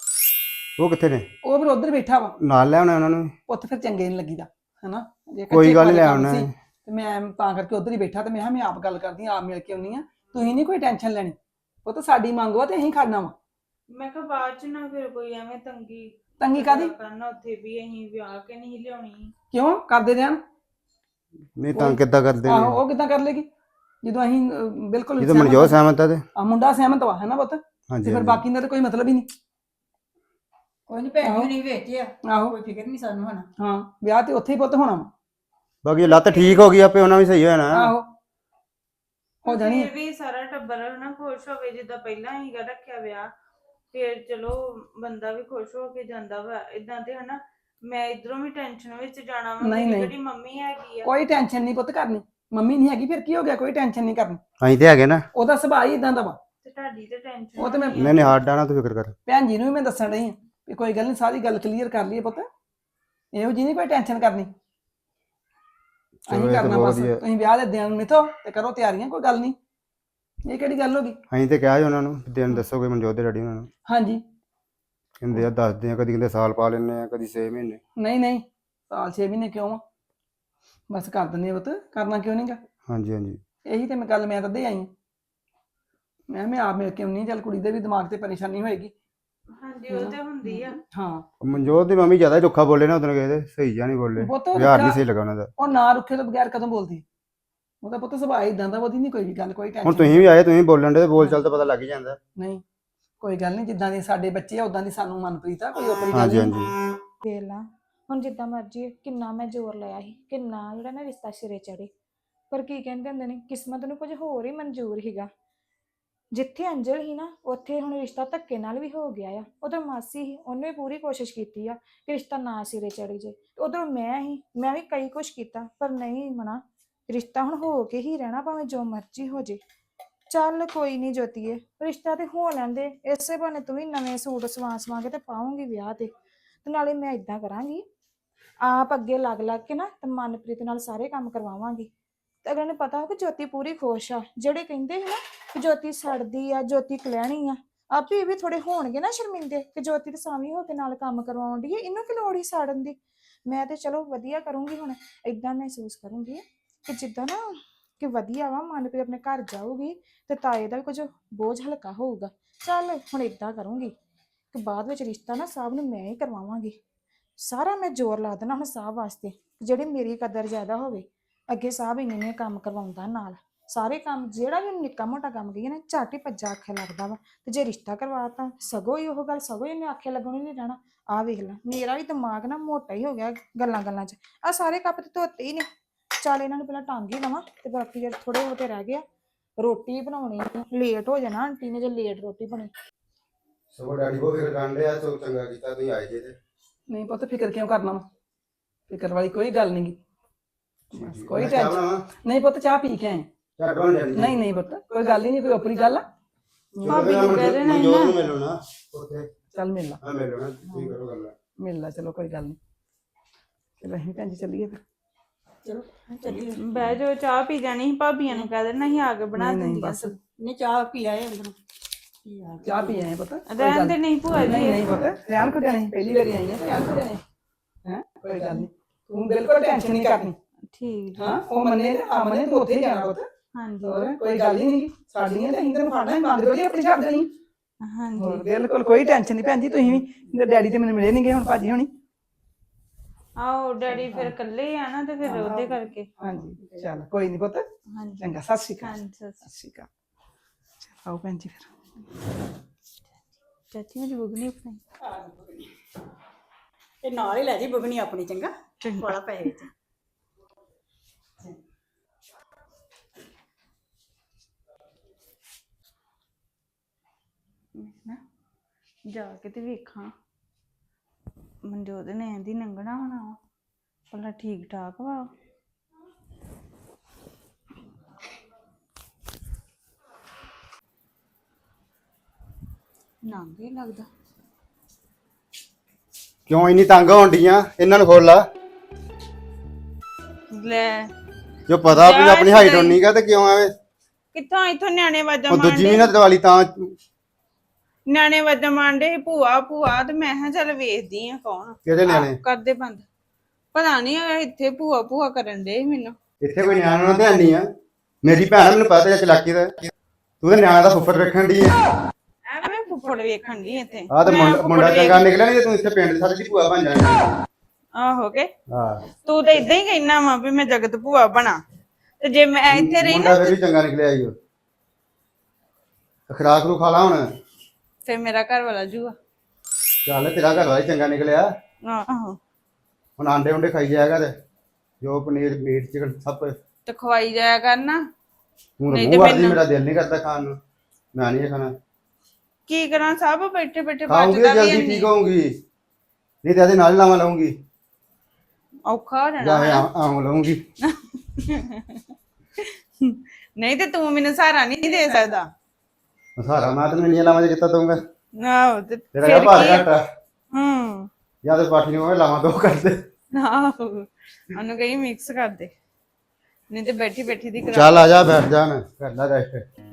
ਉਹ ਕਿੱਥੇ ਨੇ? ਉਹ ਫਿਰ ਉਧਰ ਬੈਠਾ ਵਾ। ਨਾਲ ਲੈ ਆਉਣਾ ਉਹਨਾਂ ਨੂੰ ਪੁੱਤ ਫਿਰ ਚੰਗੇ ਨਹੀਂ ਲੱਗੀਦਾ ਹਨਾ? ਜੇ ਕੋਈ ਗੱਲ ਨੀ, ਲੈ ਕੰਮ ਆਉਣਾ। ਸੀ, ਹੈ। ਤੇ ਮੈਂ ਤਾਂ ਕਰਕੇ ਉਧਰ ਹੀ ਬੈਠਾ ਤੇ ਮੈਂ ਕਿਹਾ ਮੈਂ ਆਪ ਗੱਲ ਕਰਦੀ ਆਂ, ਆਪ ਮਿਲ ਕੇ ਆਉਣੀ ਆ ਤੁਸੀਂ ਨਹੀਂ ਕੋਈ ਟੈਨਸ਼ਨ ਲੈਣੀ। ਉਹ ਤਾਂ ਸਾਡੀ ਮੰਗ ਵਾ ਤੇ ਅਸੀਂ ਖੜਨਾ ਵਾ। ਮੈਂ ਕਿਹਾ ਬਾਅਦ ਚ ਨਾ ਫਿਰ ਕੋਈ ਐਵੇਂ ਤੰਗੀ ਤੰਗੀ ਕਾਦੀ ਕਰਨਾ ਉੱਥੇ ਵੀ ਅਸੀਂ ਵਿਆਹ ਕੇ ਨਹੀਂ ਲਿਆਉਣੀ। ਕਿਉਂ? ਕਰਦੇ ਰਹਿਣ। ਨਹੀਂ ਤਾਂ ਕਿੱਦਾਂ ਕਰਦੇ ਆਹੋ ਨੇ ਉਹ ਕਿਦਾਂ ਕਰ ਲੇਗੀ? ਜਦੋਂ ਅਸੀਂ ਅਹ, ਬਿਲਕੁਲ ਜਦੋਂ ਮਨਜੋਤ ਸਹਿਮਤ ਆ। ਤੇ। ਆ ਮੁੰਡਾ ਸਹਿਮਤ ਵਾ ਹੈ ਨਾ ਪੁੱਤ? ਤੇ ਹਾਂਜੀ ਫਿਰ। ਬਾਕੀ ਦਾ ਤਾਂ ਕੋਈ ਮਤਲਬ ਹੀ ਨਹੀਂ। ਕੋਈ ਨਹੀਂ ਭੈਣ। ਜੀ ਨਹੀਂ ਵੇਚਿਆ ਆਹੋ। ਕੋਈ ਫਿਕਰ ਨਹੀਂ ਸਾਨੂੰ ਹੁਣ। ਹਾਂ ਵਿਆਹ ਤੇ ਉੱਥੇ ਹੀ ਪੁੱਤ ਹੋਣਾ ਵਾ। ਬਾਕੀ ਜੇ ਲੱਤ ਠੀਕ ਹੋ ਗਈ ਆਪੇ ਉਹਨਾਂ ਵੀ ਸਹੀ ਹੋ ਜਾਣਾ। ਆਹੋ। ਹੋ ਜਾਣੀ ਆ। ਫਿਰ ਵੀ ਸਾਰਾ ਟੱਬਰ ਹਨਾ ਖੁਸ਼ ਹੋਵੇ ਜਿੱਦਾਂ ਪਹਿਲਾਂ ਹੀਗਾ ਰੱਖਿਆ ਵਿਆਹ। ਫਿਰ ਚਲੋ ਬੰਦਾ ਵੀ ਖੁਸ਼ ਹੋ ਕੇ ਜਾਂਦਾ ਵਾ ਇਦਾਂ ਤੇ ਹਨਾ ਮੈਂ ਇਧਰੋਂ ਵੀ ਟੈਨਸ਼ਨ ਵਿੱਚ ਜਾਣਾ ਵਾ ਨਹੀਂ, ਮੇਰੀ ਨਹੀਂ। ਜਿਹੜੀ ਮੰਮੀ ਹੈਗੀ ਆ। ਕੋਈ ਟੈਨਸ਼ਨ ਨਹੀਂ ਪੁੱਤ ਕਰਨੀ ਮੰਮੀ ਨਹੀਂ ਹੈਗੀ ਫਿਰ ਕੀ ਹੋ ਗਿਆ ਕੋਈ ਟੈਨਸ਼ਨ ਨਹੀਂ ਕਰਨੀ। ਅਸੀਂ ਤੇ ਹੈਗੇ ਨਾ। ਉਹਦਾ ਸੁਭਾਅ ਹੀ ਇਦਾਂ ਦਾ ਵਾ। ਤੇ ਤੁਹਾਡੀ ਤੇ ਟੈਨਸ਼ਨ ਉਹ ਤੇ ਮੈਂ- ਨਹੀਂ ਨਹੀਂ ਹਾਰਡ ਨਾ ਤੂੰ ਫਿਕਰ ਕਰ। ਭੈਣ ਜੀ ਨੂੰ ਵੀ ਮੈਂ ਦੱਸਣ ਰਹੀ ਹਾਂ ਵੀ ਕੋਈ ਗੱਲ ਨਹੀਂ ਸਾਰੀ ਗੱਲ ਕਲੀਅਰ ਕਰ ਲਈਏ ਪੁੱਤ। ਇਹੋ ਜੀ ਨਹੀਂ ਕੋਈ ਟੈਨਸ਼ਨ ਕਰਨੀ। ਅਸੀਂ ਇਹ ਤਾਂ ਕਰਨਾ ਬਹੁਤ ਬਸ ਵਧੀਆ। ਤੁਸੀਂ ਵਿਆਹ ਦੇ ਦਿਨ ਮਿਥੋ ਤੇ ਕਰੋ ਤਿਆਰੀਆਂ ਕੋਈ ਗੱਲ ਨਹੀਂ ਇਹ ਕਿਹੜੀ ਗੱਲ ਹੋ ਗਈ? ਅਸੀਂ ਤੇ ਕਿਹਾ ਸੀ ਉਹਨਾਂ ਨੂੰ ਦਿਨ ਦੱਸੋਗੇ ਮਨਜੋਤ ਦੇ ਡੈਡੀ ਉਹਨਾਂ ਨੂੰ। ਹਾਂਜੀ। ਕਹਿੰਦੇ ਆ ਦੱਸਦੇ ਆ ਕਦੀ ਕਹਿੰਦੇ ਸਾਲ ਪਾ ਲੈਣੇ ਆ ਕਦੀ 6 ਮਹੀਨੇ। ਨਹੀਂ ਨਹੀਂ ਸਾਲ 6 ਮਹੀਨੇ ਕਿਉਂ ਆ? ਬਸ ਕਰ ਦਿੰਦੇ ਆ ਪੁੱਤ ਕਰਨਾ ਕਿਉਂ ਨਹੀਂਗਾ ਹਾਂਜੀ ਹਾਂਜੀ। ਇਹੀ ਤੇ ਮੈਂ ਗੱਲ ਮੈਂ ਤਦੇ ਆਈ ਹਾਂ ਮੈਂ ਕਿਹਾ ਮੈਂ ਆਪ ਮਿਲ ਕੇ ਆਉਣੀ ਚੱਲ ਕੁੜੀ ਦੇ ਵੀ ਦਿਮਾਗ ਤੇ ਪਰੇਸ਼ਾਨੀ ਹੋਏਗੀ। ਹਾਂਜੀ ਉਹ ਤੇ ਹੁੰਦੀ ਆ। ਹਾਂ। ਮਨਜੋਤ ਦੀ ਮੰਮੀ ਜ਼ਿਆਦਾ ਹੀ ਰੁੱਖਾ ਬੋਲੇ ਨਾ ਉਦੋਂ ਕਹਿੰਦੇ ਸਹੀ ਜਿਹਾ ਨਹੀਂ ਬੋਲੇ। ਵਿਹਾਰ ਨਹੀਂ ਰੁੱਖਾ- ਸਹੀ ਲੱਗਾ ਉਹਨਾਂ ਦਾ। ਉਹ ਨਾ ਰੁੱਖੇ ਤੋਂ ਬਗੈਰ ਕਦੋਂ ਬੋਲਦੀ? ਉਹਦਾ ਪੁੱਤ ਸੁਭਾਅ ਇਦਾਂ ਦਾ ਉਹਦੀ ਨਹੀਂ ਕੋਈ ਵੀ ਗੱਲ ਕੋਈ ਹੁਣ ਟੈਨਸ਼ਨ ਤੁਸੀਂ ਵੀ ਆਏ ਤੁਸੀਂ ਬੋਲਣ ਦੇ ਬੋਲ ਚਾਲ ਤਾਂ ਪਤਾ ਲੱਗ ਹੀ ਜਾਂਦਾ। ਨਹੀਂ ਕੋਈ ਗੱਲ ਨਹੀਂ ਜਿੱਦਾਂ ਦੇ ਸਾਡੇ ਬੱਚੇ ਆ ਉਦਾਂ ਦੀ ਸਾਨੂੰ ਮਨਪ੍ਰੀਤ ਆ ਕੋਈ ਆਪਣੀ ਗੱਲ ਹਾਂਜੀ ਨਹੀਂ। ਹਾਂਜੀ। ਵੇਖ ਲਾ ਹੁਣ ਜਿੱਦਾਂ ਮਰਜ਼ੀ ਕਿੰਨਾ ਮੈਂ ਜ਼ੋਰ ਲਾਇਆ ਸੀ ਕਿੰਨਾ ਜਿਹੜਾ ਨਾ ਰਿਸ਼ਤਾ ਸਿਰੇ ਚੜੇ ਪਰ ਕੀ ਕਹਿੰਦੇ ਹੁੰਦੇ ਨੇ ਕਿਸਮਤ ਨੂੰ ਕੁਝ ਹੋਰ ਹੀ ਮਨਜ਼ੂਰ ਹੀਗਾ ਜਿੱਥੇ ਅੰਜਲ ਹੀ ਨਾ ਉੱਥੇ ਹੁਣ ਰਿਸ਼ਤਾ ਧੱਕੇ ਨਾਲ ਵੀ ਹੋ ਗਿਆ ਆ। ਉਧਰ ਮਾਸੀ ਸੀ ਉਹਨੇ ਵੀ ਪੂਰੀ ਕੋਸ਼ਿਸ਼ ਕੀਤੀ ਆ ਕਿ ਰਿਸ਼ਤਾ ਨਾ ਸਿਰੇ ਚੜੇ ਜੇ। ਉਧਰ ਮੈਂ ਹੀ ਮੈਂ ਵੀ ਕਈ ਕੁਛ ਕੀਤਾ ਪਰ ਨਹੀਂ ਮਨਾ। ਰਿਸ਼ਤਾ ਹੁਣ ਹੋ ਕੇ ਹੀ ਰਹਿਣਾ ਭਾਵੇਂ ਜੋ ਮਰਜ਼ੀ ਹੋ ਜੇ। ਚੱਲ ਕੋਈ ਨਹੀਂ ਜੋਤੀਏ, ਰਿਸ਼ਤਾ ਤੇ ਹੋ ਲੈਂਦੇ, ਇਸੇ ਬਹਾਨੇ ਤੂੰ ਵੀ ਨਵੇਂ ਸੂਟ ਸਵਾ ਸਵਾ ਕੇ ਤੇ ਪਾਉਂਗੀ ਵਿਆਹ ਤੇ ਤੇ ਨਾਲੇ ਮੈਂ ਇਦਾਂ ਕਰਾਂਗੀ, ਆਪ ਅੱਗੇ ਲੱਗ ਲੱਗ ਕੇ ਨਾ ਤੇ ਮਨਪ੍ਰੀਤ ਨਾਲ ਸਾਰੇ ਕੰਮ ਕਰਵਾਵਾਂਗੀ। ਤੇ ਅਗਲੇ ਨੂੰ ਪਤਾ ਹੋ ਕਿ ਜੋਤੀ ਪੂਰੀ ਖੁਸ਼ ਆ, ਜਿਹੜੇ ਕਹਿੰਦੇ ਹੈ ਨਾ ਕਿ ਜੋਤੀ ਸੜਦੀ ਆ, ਜੋਤੀ ਕਲੈਣੀ ਆ, ਆਪੇ ਇਹ ਵੀ ਥੋੜੇ ਹੋਣਗੇ ਨਾ ਸ਼ਰਮਿੰਦੇ ਕਿ ਜੋਤੀ ਤੇ ਸਾਵੀਂ ਹੋ ਕੇ ਨਾਲ ਕੰਮ ਕਰਵਾਉਣ ਦੀ ਇਹਨੂੰ ਕਿ ਲੋੜ ਹੀ ਸਾੜਨ ਦੀ? ਮੈਂ ਤੇ ਚਲੋ ਵਧੀਆ ਕਰੂੰਗੀ ਹੁਣ ਇਦਾਂ ਮਹਿਸੂਸ ਕਰੂੰਗੀ। ਕਿ ਜਿੱਦਾਂ ਨਾ ਕਿ ਵਧੀਆ ਵਾ ਮਨਪ੍ਰੀਤ ਆਪਣੇ ਘਰ ਜਾਊਗੀ ਤੇ ਤਾਏ ਦਾ ਵੀ ਕੁਝ ਬੋਝ ਹਲਕਾ ਹੋਊਗਾ। ਚੱਲ ਹੁਣ ਇਦਾਂ ਕਰੂੰਗੀ ਕਿ ਬਾਅਦ ਵਿੱਚ ਰਿਸ਼ਤਾ ਨਾ ਸਾਹਿਬ ਨੂੰ ਮੈਂ ਹੀ ਕਰਵਾਵਾਂਗੀ। ਸਾਰਾ ਮੈਂ ਜ਼ੋਰ ਲਾ ਦੇਣਾ ਹੁਣ ਸਾਹਿਬ ਵਾਸਤੇ ਜਿਹੜੇ ਮੇਰੀ ਕਦਰ ਜ਼ਿਆਦਾ ਹੋਵੇ, ਅੱਗੇ ਸਾਹਿਬ ਇੰਨੇ ਕੰਮ ਕਰਵਾਉਂਦਾ ਨਾਲ। ਸਾਰੇ ਕੰਮ, ਜਿਹੜਾ ਵੀ ਨਿੱਕਾ ਮੋਟਾ ਕੰਮ ਕਹੀਏ ਨਾ, ਝੱਟ ਹੀ ਭੱਜਾ ਆਖੇ ਲੱਗਦਾ ਵਾ। ਤੇ ਜੇ ਰਿਸ਼ਤਾ ਕਰਵਾਤਾ, ਸਗੋਂ ਹੀ ਉਹ ਗੱਲ, ਸਗੋਂ ਹੀ ਇਹਨੇ ਆਖੇ ਲੱਗਣ ਹੀ ਨਹੀਂ ਰਹਿਣਾ। ਆ ਵੇਖ ਲੈ, ਮੇਰਾ ਵੀ ਦਿਮਾਗ ਨਾ ਮੋਟਾ ਹੀ ਹੋ ਗਿਆ ਗੱਲਾਂ ਗੱਲਾਂ 'ਚ। ਆ ਸਾਰੇ ਕੱਪ ਤੇ ਧੋਤੇ ਹੀ ਨੇ। ਚੱਲ ਇਹਨਾਂ ਨੂੰ ਪਹਿਲਾਂ ਟੰਗ ਹੀ ਲਵਾਂ ਤੇ ਬਾਕੀ ਜਿਹੜੇ ਥੋੜੇ ਬਹੁਤੇ ਰਹਿ ਗਏ ਆ ਰੋਟੀ ਬਣਾਉਣੀ ਲੇਟ ਹੋ ਜਾਣਾ ਆਂਟੀ ਨੇ ਜੇ ਲੇਟ ਰੋਟੀ ਬਣੀ। ਸੋ ਡੈਡੀ ਕੋ ਫਿਕਰ ਕਰਨ ਡਿਆ ਸੋ ਚੰਗਾ ਕੀਤਾ ਤੁਸੀਂ ਆਏ ਜੇ ਤੇ। ਨਹੀਂ ਪੁੱਤ ਫਿਕਰ ਕਿਉਂ ਕਰਨਾ ਵਾ? ਫਿਕਰ ਵਾਲੀ ਕੋਈ ਗੱਲ ਨਹੀਂ ਬਸ ਕੋਈ ਮੈਂ ਚਾਹ ਟੈਨਸ਼ਨ ਬਣਾਵਾਂ? ਨਹੀਂ ਪੁੱਤ ਚਾਹ ਪੀ ਕੇ ਆਏ। ਬਣ ਨਹੀਂ ਨਹੀਂ ਪੁੱਤ ਕੋਈ ਗੱਲ ਹੀ ਨਹੀਂ ਕੋਈ ਆਪਣੀ ਗੱਲ ਆ। ਭਾਬੀ ਨੂੰ ਕਹਿ ਦੇਣਾ ਇਹਨਾਂ। ਨੂੰ। ਮਿਲੋ ਨਾ ਉੱਥੇ। ਚੱਲ ਮਿਲ ਲਾ। ਆ ਮਿਲੋ ਨਾ ਤੁਸੀਂ ਕਰੋ ਗੱਲ। ਮਿਲ ਲਾ ਚਲੋ ਕੋਈ ਗੱਲ ਨਹੀਂ ਚਲੋ ਅਸੀਂ ਭੈਣ ਜੀ ਚੱਲੀਏ ਫਿਰ। ਚਲੋ ਚੱਲੀਏ ਬਹਿ ਜਾਓ ਚਾਹ ਪੀ ਜਾਣੀ ਸੀ ਭਾਬੀਆਂ ਨੂੰ ਕਹਿ ਦੇਣਾ ਸੀ ਆ ਕੇ ਬਣਾ ਨਹੀਂ, ਨਹੀਂ, ਦਿੰਦੀਆਂ ਬਸ। ਨਹੀਂ ਚਾਹ ਪੀ ਆਏ ਅੰਦਰੋਂ। ਪੀ ਆ ਚਾਹ ਪੀ ਆਏ ਪੁੱਤ। ਰਹਿਣ ਦੇ ਨਹੀਂ ਭੂਆ ਨਹੀਂ ਜੀ। ਨਹੀਂ ਪੁੱਤ ਰਹਿਣ ਕੋ ਜਾਣੀ ਪਹਿਲੀ ਵਾਰੀ ਆਈ ਹੈ ਰਹਿਣ ਕੋ ਜਾਣੀ। ਹੈ? ਕੋਈ ਗੱਲ ਨਹੀਂ। ਤੂੰ ਬਿਲਕੁਲ ਟੈਨਸ਼ਨ ਨਹੀਂ ਕਰਨੀ। ਠੀਕ। ਹਾਂ ਉਹ ਮੰਨੇ ਤੇ ਆ ਮੰਨੇ ਤੂੰ ਉੱਥੇ ਹੀ ਜਾਣਾ ਪੁੱਤ। ਹਾਂਜੀ। ਹੋਰ ਕੋਈ ਗੱਲ ਹੀ ਨਹੀਂ। ਸਾਡੀਆਂ ਤਾਂ ਅਸੀਂ ਤੈਨੂੰ ਫੜਨਾ ਹੀ ਬੰਦ ਕਰੀ ਆਪਣੀ ਛੱਡ ਦੇਣੀ। ਹਾਂਜੀ। ਹੋਰ ਬਿਲਕੁਲ ਕੋਈ ਟੈਨਸ਼ਨ ਨਹੀਂ ਭੈਣ ਜੀ ਤੁਸੀਂ ਵੀ। ਡੈਡੀ ਤੇ ਮੈਨੂੰ ਮਿਲੇ ਨਹੀਂ ਗਏ ਹੁਣ ਭਾਜੀ ਹੋਣੀ। ਆਓ ਡੈਡੀ ਫਿਰ ਇਕੱਲੇ ਆ ਨਾ ਤੇ ਫਿਰ ਉਹਦੇ ਕਰਕੇ। ਹਾਂਜੀ ਚੱਲ ਕੋਈ ਨਹੀਂ ਪੁੱਤ। ਹਾਂਜੀ। ਚੰਗਾ ਸਤਿ ਸ਼੍ਰੀ ਅਕਾਲ। ਹਾਂਜੀ ਸਤਿ ਸਤਿ ਸ਼੍ਰੀ ਅਕਾਲ। ਖਾਓ ਭੈਣ ਜੀ ਫਿਰ। ਚਾਚੀ ਮੇਰੀ ਬੁਗਨੀ ਬਣਾਈ ਇਹ ਨਾਲ ਹੀ ਲੈ ਜੀ ਬੁਗਣੀ ਆਪਣੀ ਚੰਗਾ? ਵਾਲਾ ਪੈ ਵਿੱਚ ਨਾ ਜਾ ਕੇ ਤੇ ਵੇਖਾਂ। ਮਨਜੋਤ ਨੇ ਇਹਦੀ ਨੰਗਣਾ ਹੋਣਾ ਵਾ। ਭਲਾ ਠੀਕ ਠਾਕ ਵਾ। ਨੰਗ ਹੀ ਲੱਗਦਾ। ਕਿਉਂ ਇੰਨੀ ਤੰਗ ਹੋਣ ਡੀਆਂ ਇਹਨਾਂ ਨੂੰ ਖੋਲ ਲਾ। ਲੈ। ਜੋ ਪਤਾ ਵੀ ਆਪਣੀ ਹਾਈਟ ਤੇ ਕਿਉਂ ਐਵੇਂ? ਕਿੱਥੋਂ ਇੱਥੋਂ ਨਿਆਣੇ ਵਾਜਾ ਉਹ ਦੂਜੀ ਵੀ ਨਾ ਦਿਵਾਲੀ ਤਾਂ ਨਿਆਣੇ ਵਾਜਾ ਮਾਰਦੇ ਭੂਆ ਭੂਆ ਤੇ ਮੈਂ ਹਾਂ ਚੱਲ ਵੇਖਦੀ ਆ ਕੌਣ ਕਿਹਦੇ ਨਿਆਣੇ? ਕਰਦੇ ਬੰਦ। ਪਤਾ ਨਹੀਂ ਇੱਥੇ ਭੂਆ ਭੂਆ ਕਰਨ ਦੇ ਮੈਨੂੰ। ਇੱਥੇ ਕੋਈ ਨਿਆਣਾ ਨਾ ਧਿਆਨ ਨਹੀਂ ਆ। ਮੇਰੀ ਭੈਣ ਆ, ਮੈਨੂੰ ਪਤਾ ਤੇ ਚਲਾਕੀ ਦਾ। ਤੂੰ ਤੇ ਨਿਆਣਾ ਦਾ ਫੁੱਫੜ ਰੱਖਣ ਦੀ ਆ। ਐਵੇਂ ਫੁੱਫੜ ਵੇਖਣ ਦੀ ਇੱਥੇ। ਆਹ ਤੇ ਮੈਂ ਮੁੰਡਾ- ਫੁੱਫੜ ਮੁੰਡਾ ਵੇਖ- ਚੰਗਾ ਨਿਕਲਿਆ ਨਹੀਂ ਤੇ ਇੱਥੇ ਪਿੰਡ ਦੇ ਸਾਡੇ ਦੀ ਭੂਆ ਬਣ ਜਾਣੀ। ਆਹੋ ਕੇ। ਹਾਂ। ਤੂੰ ਤਾਂ ਇਦਾਂ ਹੀ ਕਹਿਣਾ ਵਾ ਵੀ ਮੈਂ ਜਗਤ ਭੂਆ ਬਣਾ। ਤੇ ਜੇ ਮੈਂ ਇੱਥੇ ਰਹੀ ਮੁੰਡਾ ਨਾ ਫਿਰ ਵੀ ਚੰਗਾ ਨਿਕਲਿਆ ਈ ਉਹ ਖਰਾਕ ਨੂੰ ਖਾ ਲਾ ਹੁਣ। ਫਿਰ ਮੇਰਾ ਘਰ ਵਾਲਾ ਜੂਆ। ਚੱਲ ਤੇਰਾ ਘਰ ਵਾਲਾ ਹੀ ਚੰਗਾ ਨਿਕਲਿਆ। ਆਹੋ। ਹੁਣ ਆਂਡੇ ਉਂਡੇ ਖਾਈ ਜਾਏਗਾ ਤੇ ਜੋ ਪਨੀਰ ਮੀਟ ਚਿਕਨ ਸਭ। ਤੇ ਖਵਾਈ ਜਾਇਆ ਕਰਨਾ ਤੂੰ ਨਹੀਂ ਤਾਂ ਮੂੰਹ ਮੈਨੂੰ- ਮੇਰਾ ਦਿਲ ਨਹੀਂ ਕਰਦਾ ਖਾਣ ਨੂੰ। ਮੈਂ ਨਹੀਂ ਇਹ ਖਾਣਾ। ਕੀ ਕਰਾਂ ਸਭ ਬੈਠੇ ਬੈਠੇ ਖਾਉਂਗੀ ਬਚਦਾ ਤੇ ਵੀ ਜਲਦੀ ਨਹੀਂ। ਠੀਕ ਹੋਊਂਗੀ। ਨਹੀਂ ਤੇ ਇਹਦੇ ਨਾਲ ਹੀ ਲਾਵਾਂ ਲਾਉਂਗੀ। ਔਖਾ ਹੋ ਜਾਂ ਜਾਣਾ ਆਉਂ ਲਾਉਂਗੀ। ਨਹੀਂ ਤੇ ਤੂੰ ਮੈਨੂੰ ਸਹਾਰਾ ਨਹੀਂ ਦੇ ਸਕਦਾ। ਸਾਰਾ ਮੈਂ ਤੈਨੂੰ ਇੰਨੀਆਂ ਲਾਵਾਂ ਜੇ ਕਿੱਤਾ ਦਊਂਗਾ ਆਹੋ ਤੇ ਤੇਰਾ ਫਿਰ ਕਿਆ ਭਾਰ ਕੀ ਆ? ਘੱਟ? ਆ ਹੂੰ। ਜਾਂ ਤੇ ਪਾਠੀ ਨੂੰ ਕਹੇ ਲਾਵਾਂ ਦੋ ਕਰ ਦੇ। ਆਹੋ ਉਹਨੂੰ ਕਹੀ ਮਿਕਸ ਕਰ ਦੇ। ਨਹੀਂ ਤੇ ਬੈਠੀ ਬੈਠੀ ਦੀ ਕਰਾ ਚੱਲ ਆ ਜਾ ਬੈਠ ਜਾ ਨਾ ਕਰ ਲੈ ਰੈਸਟ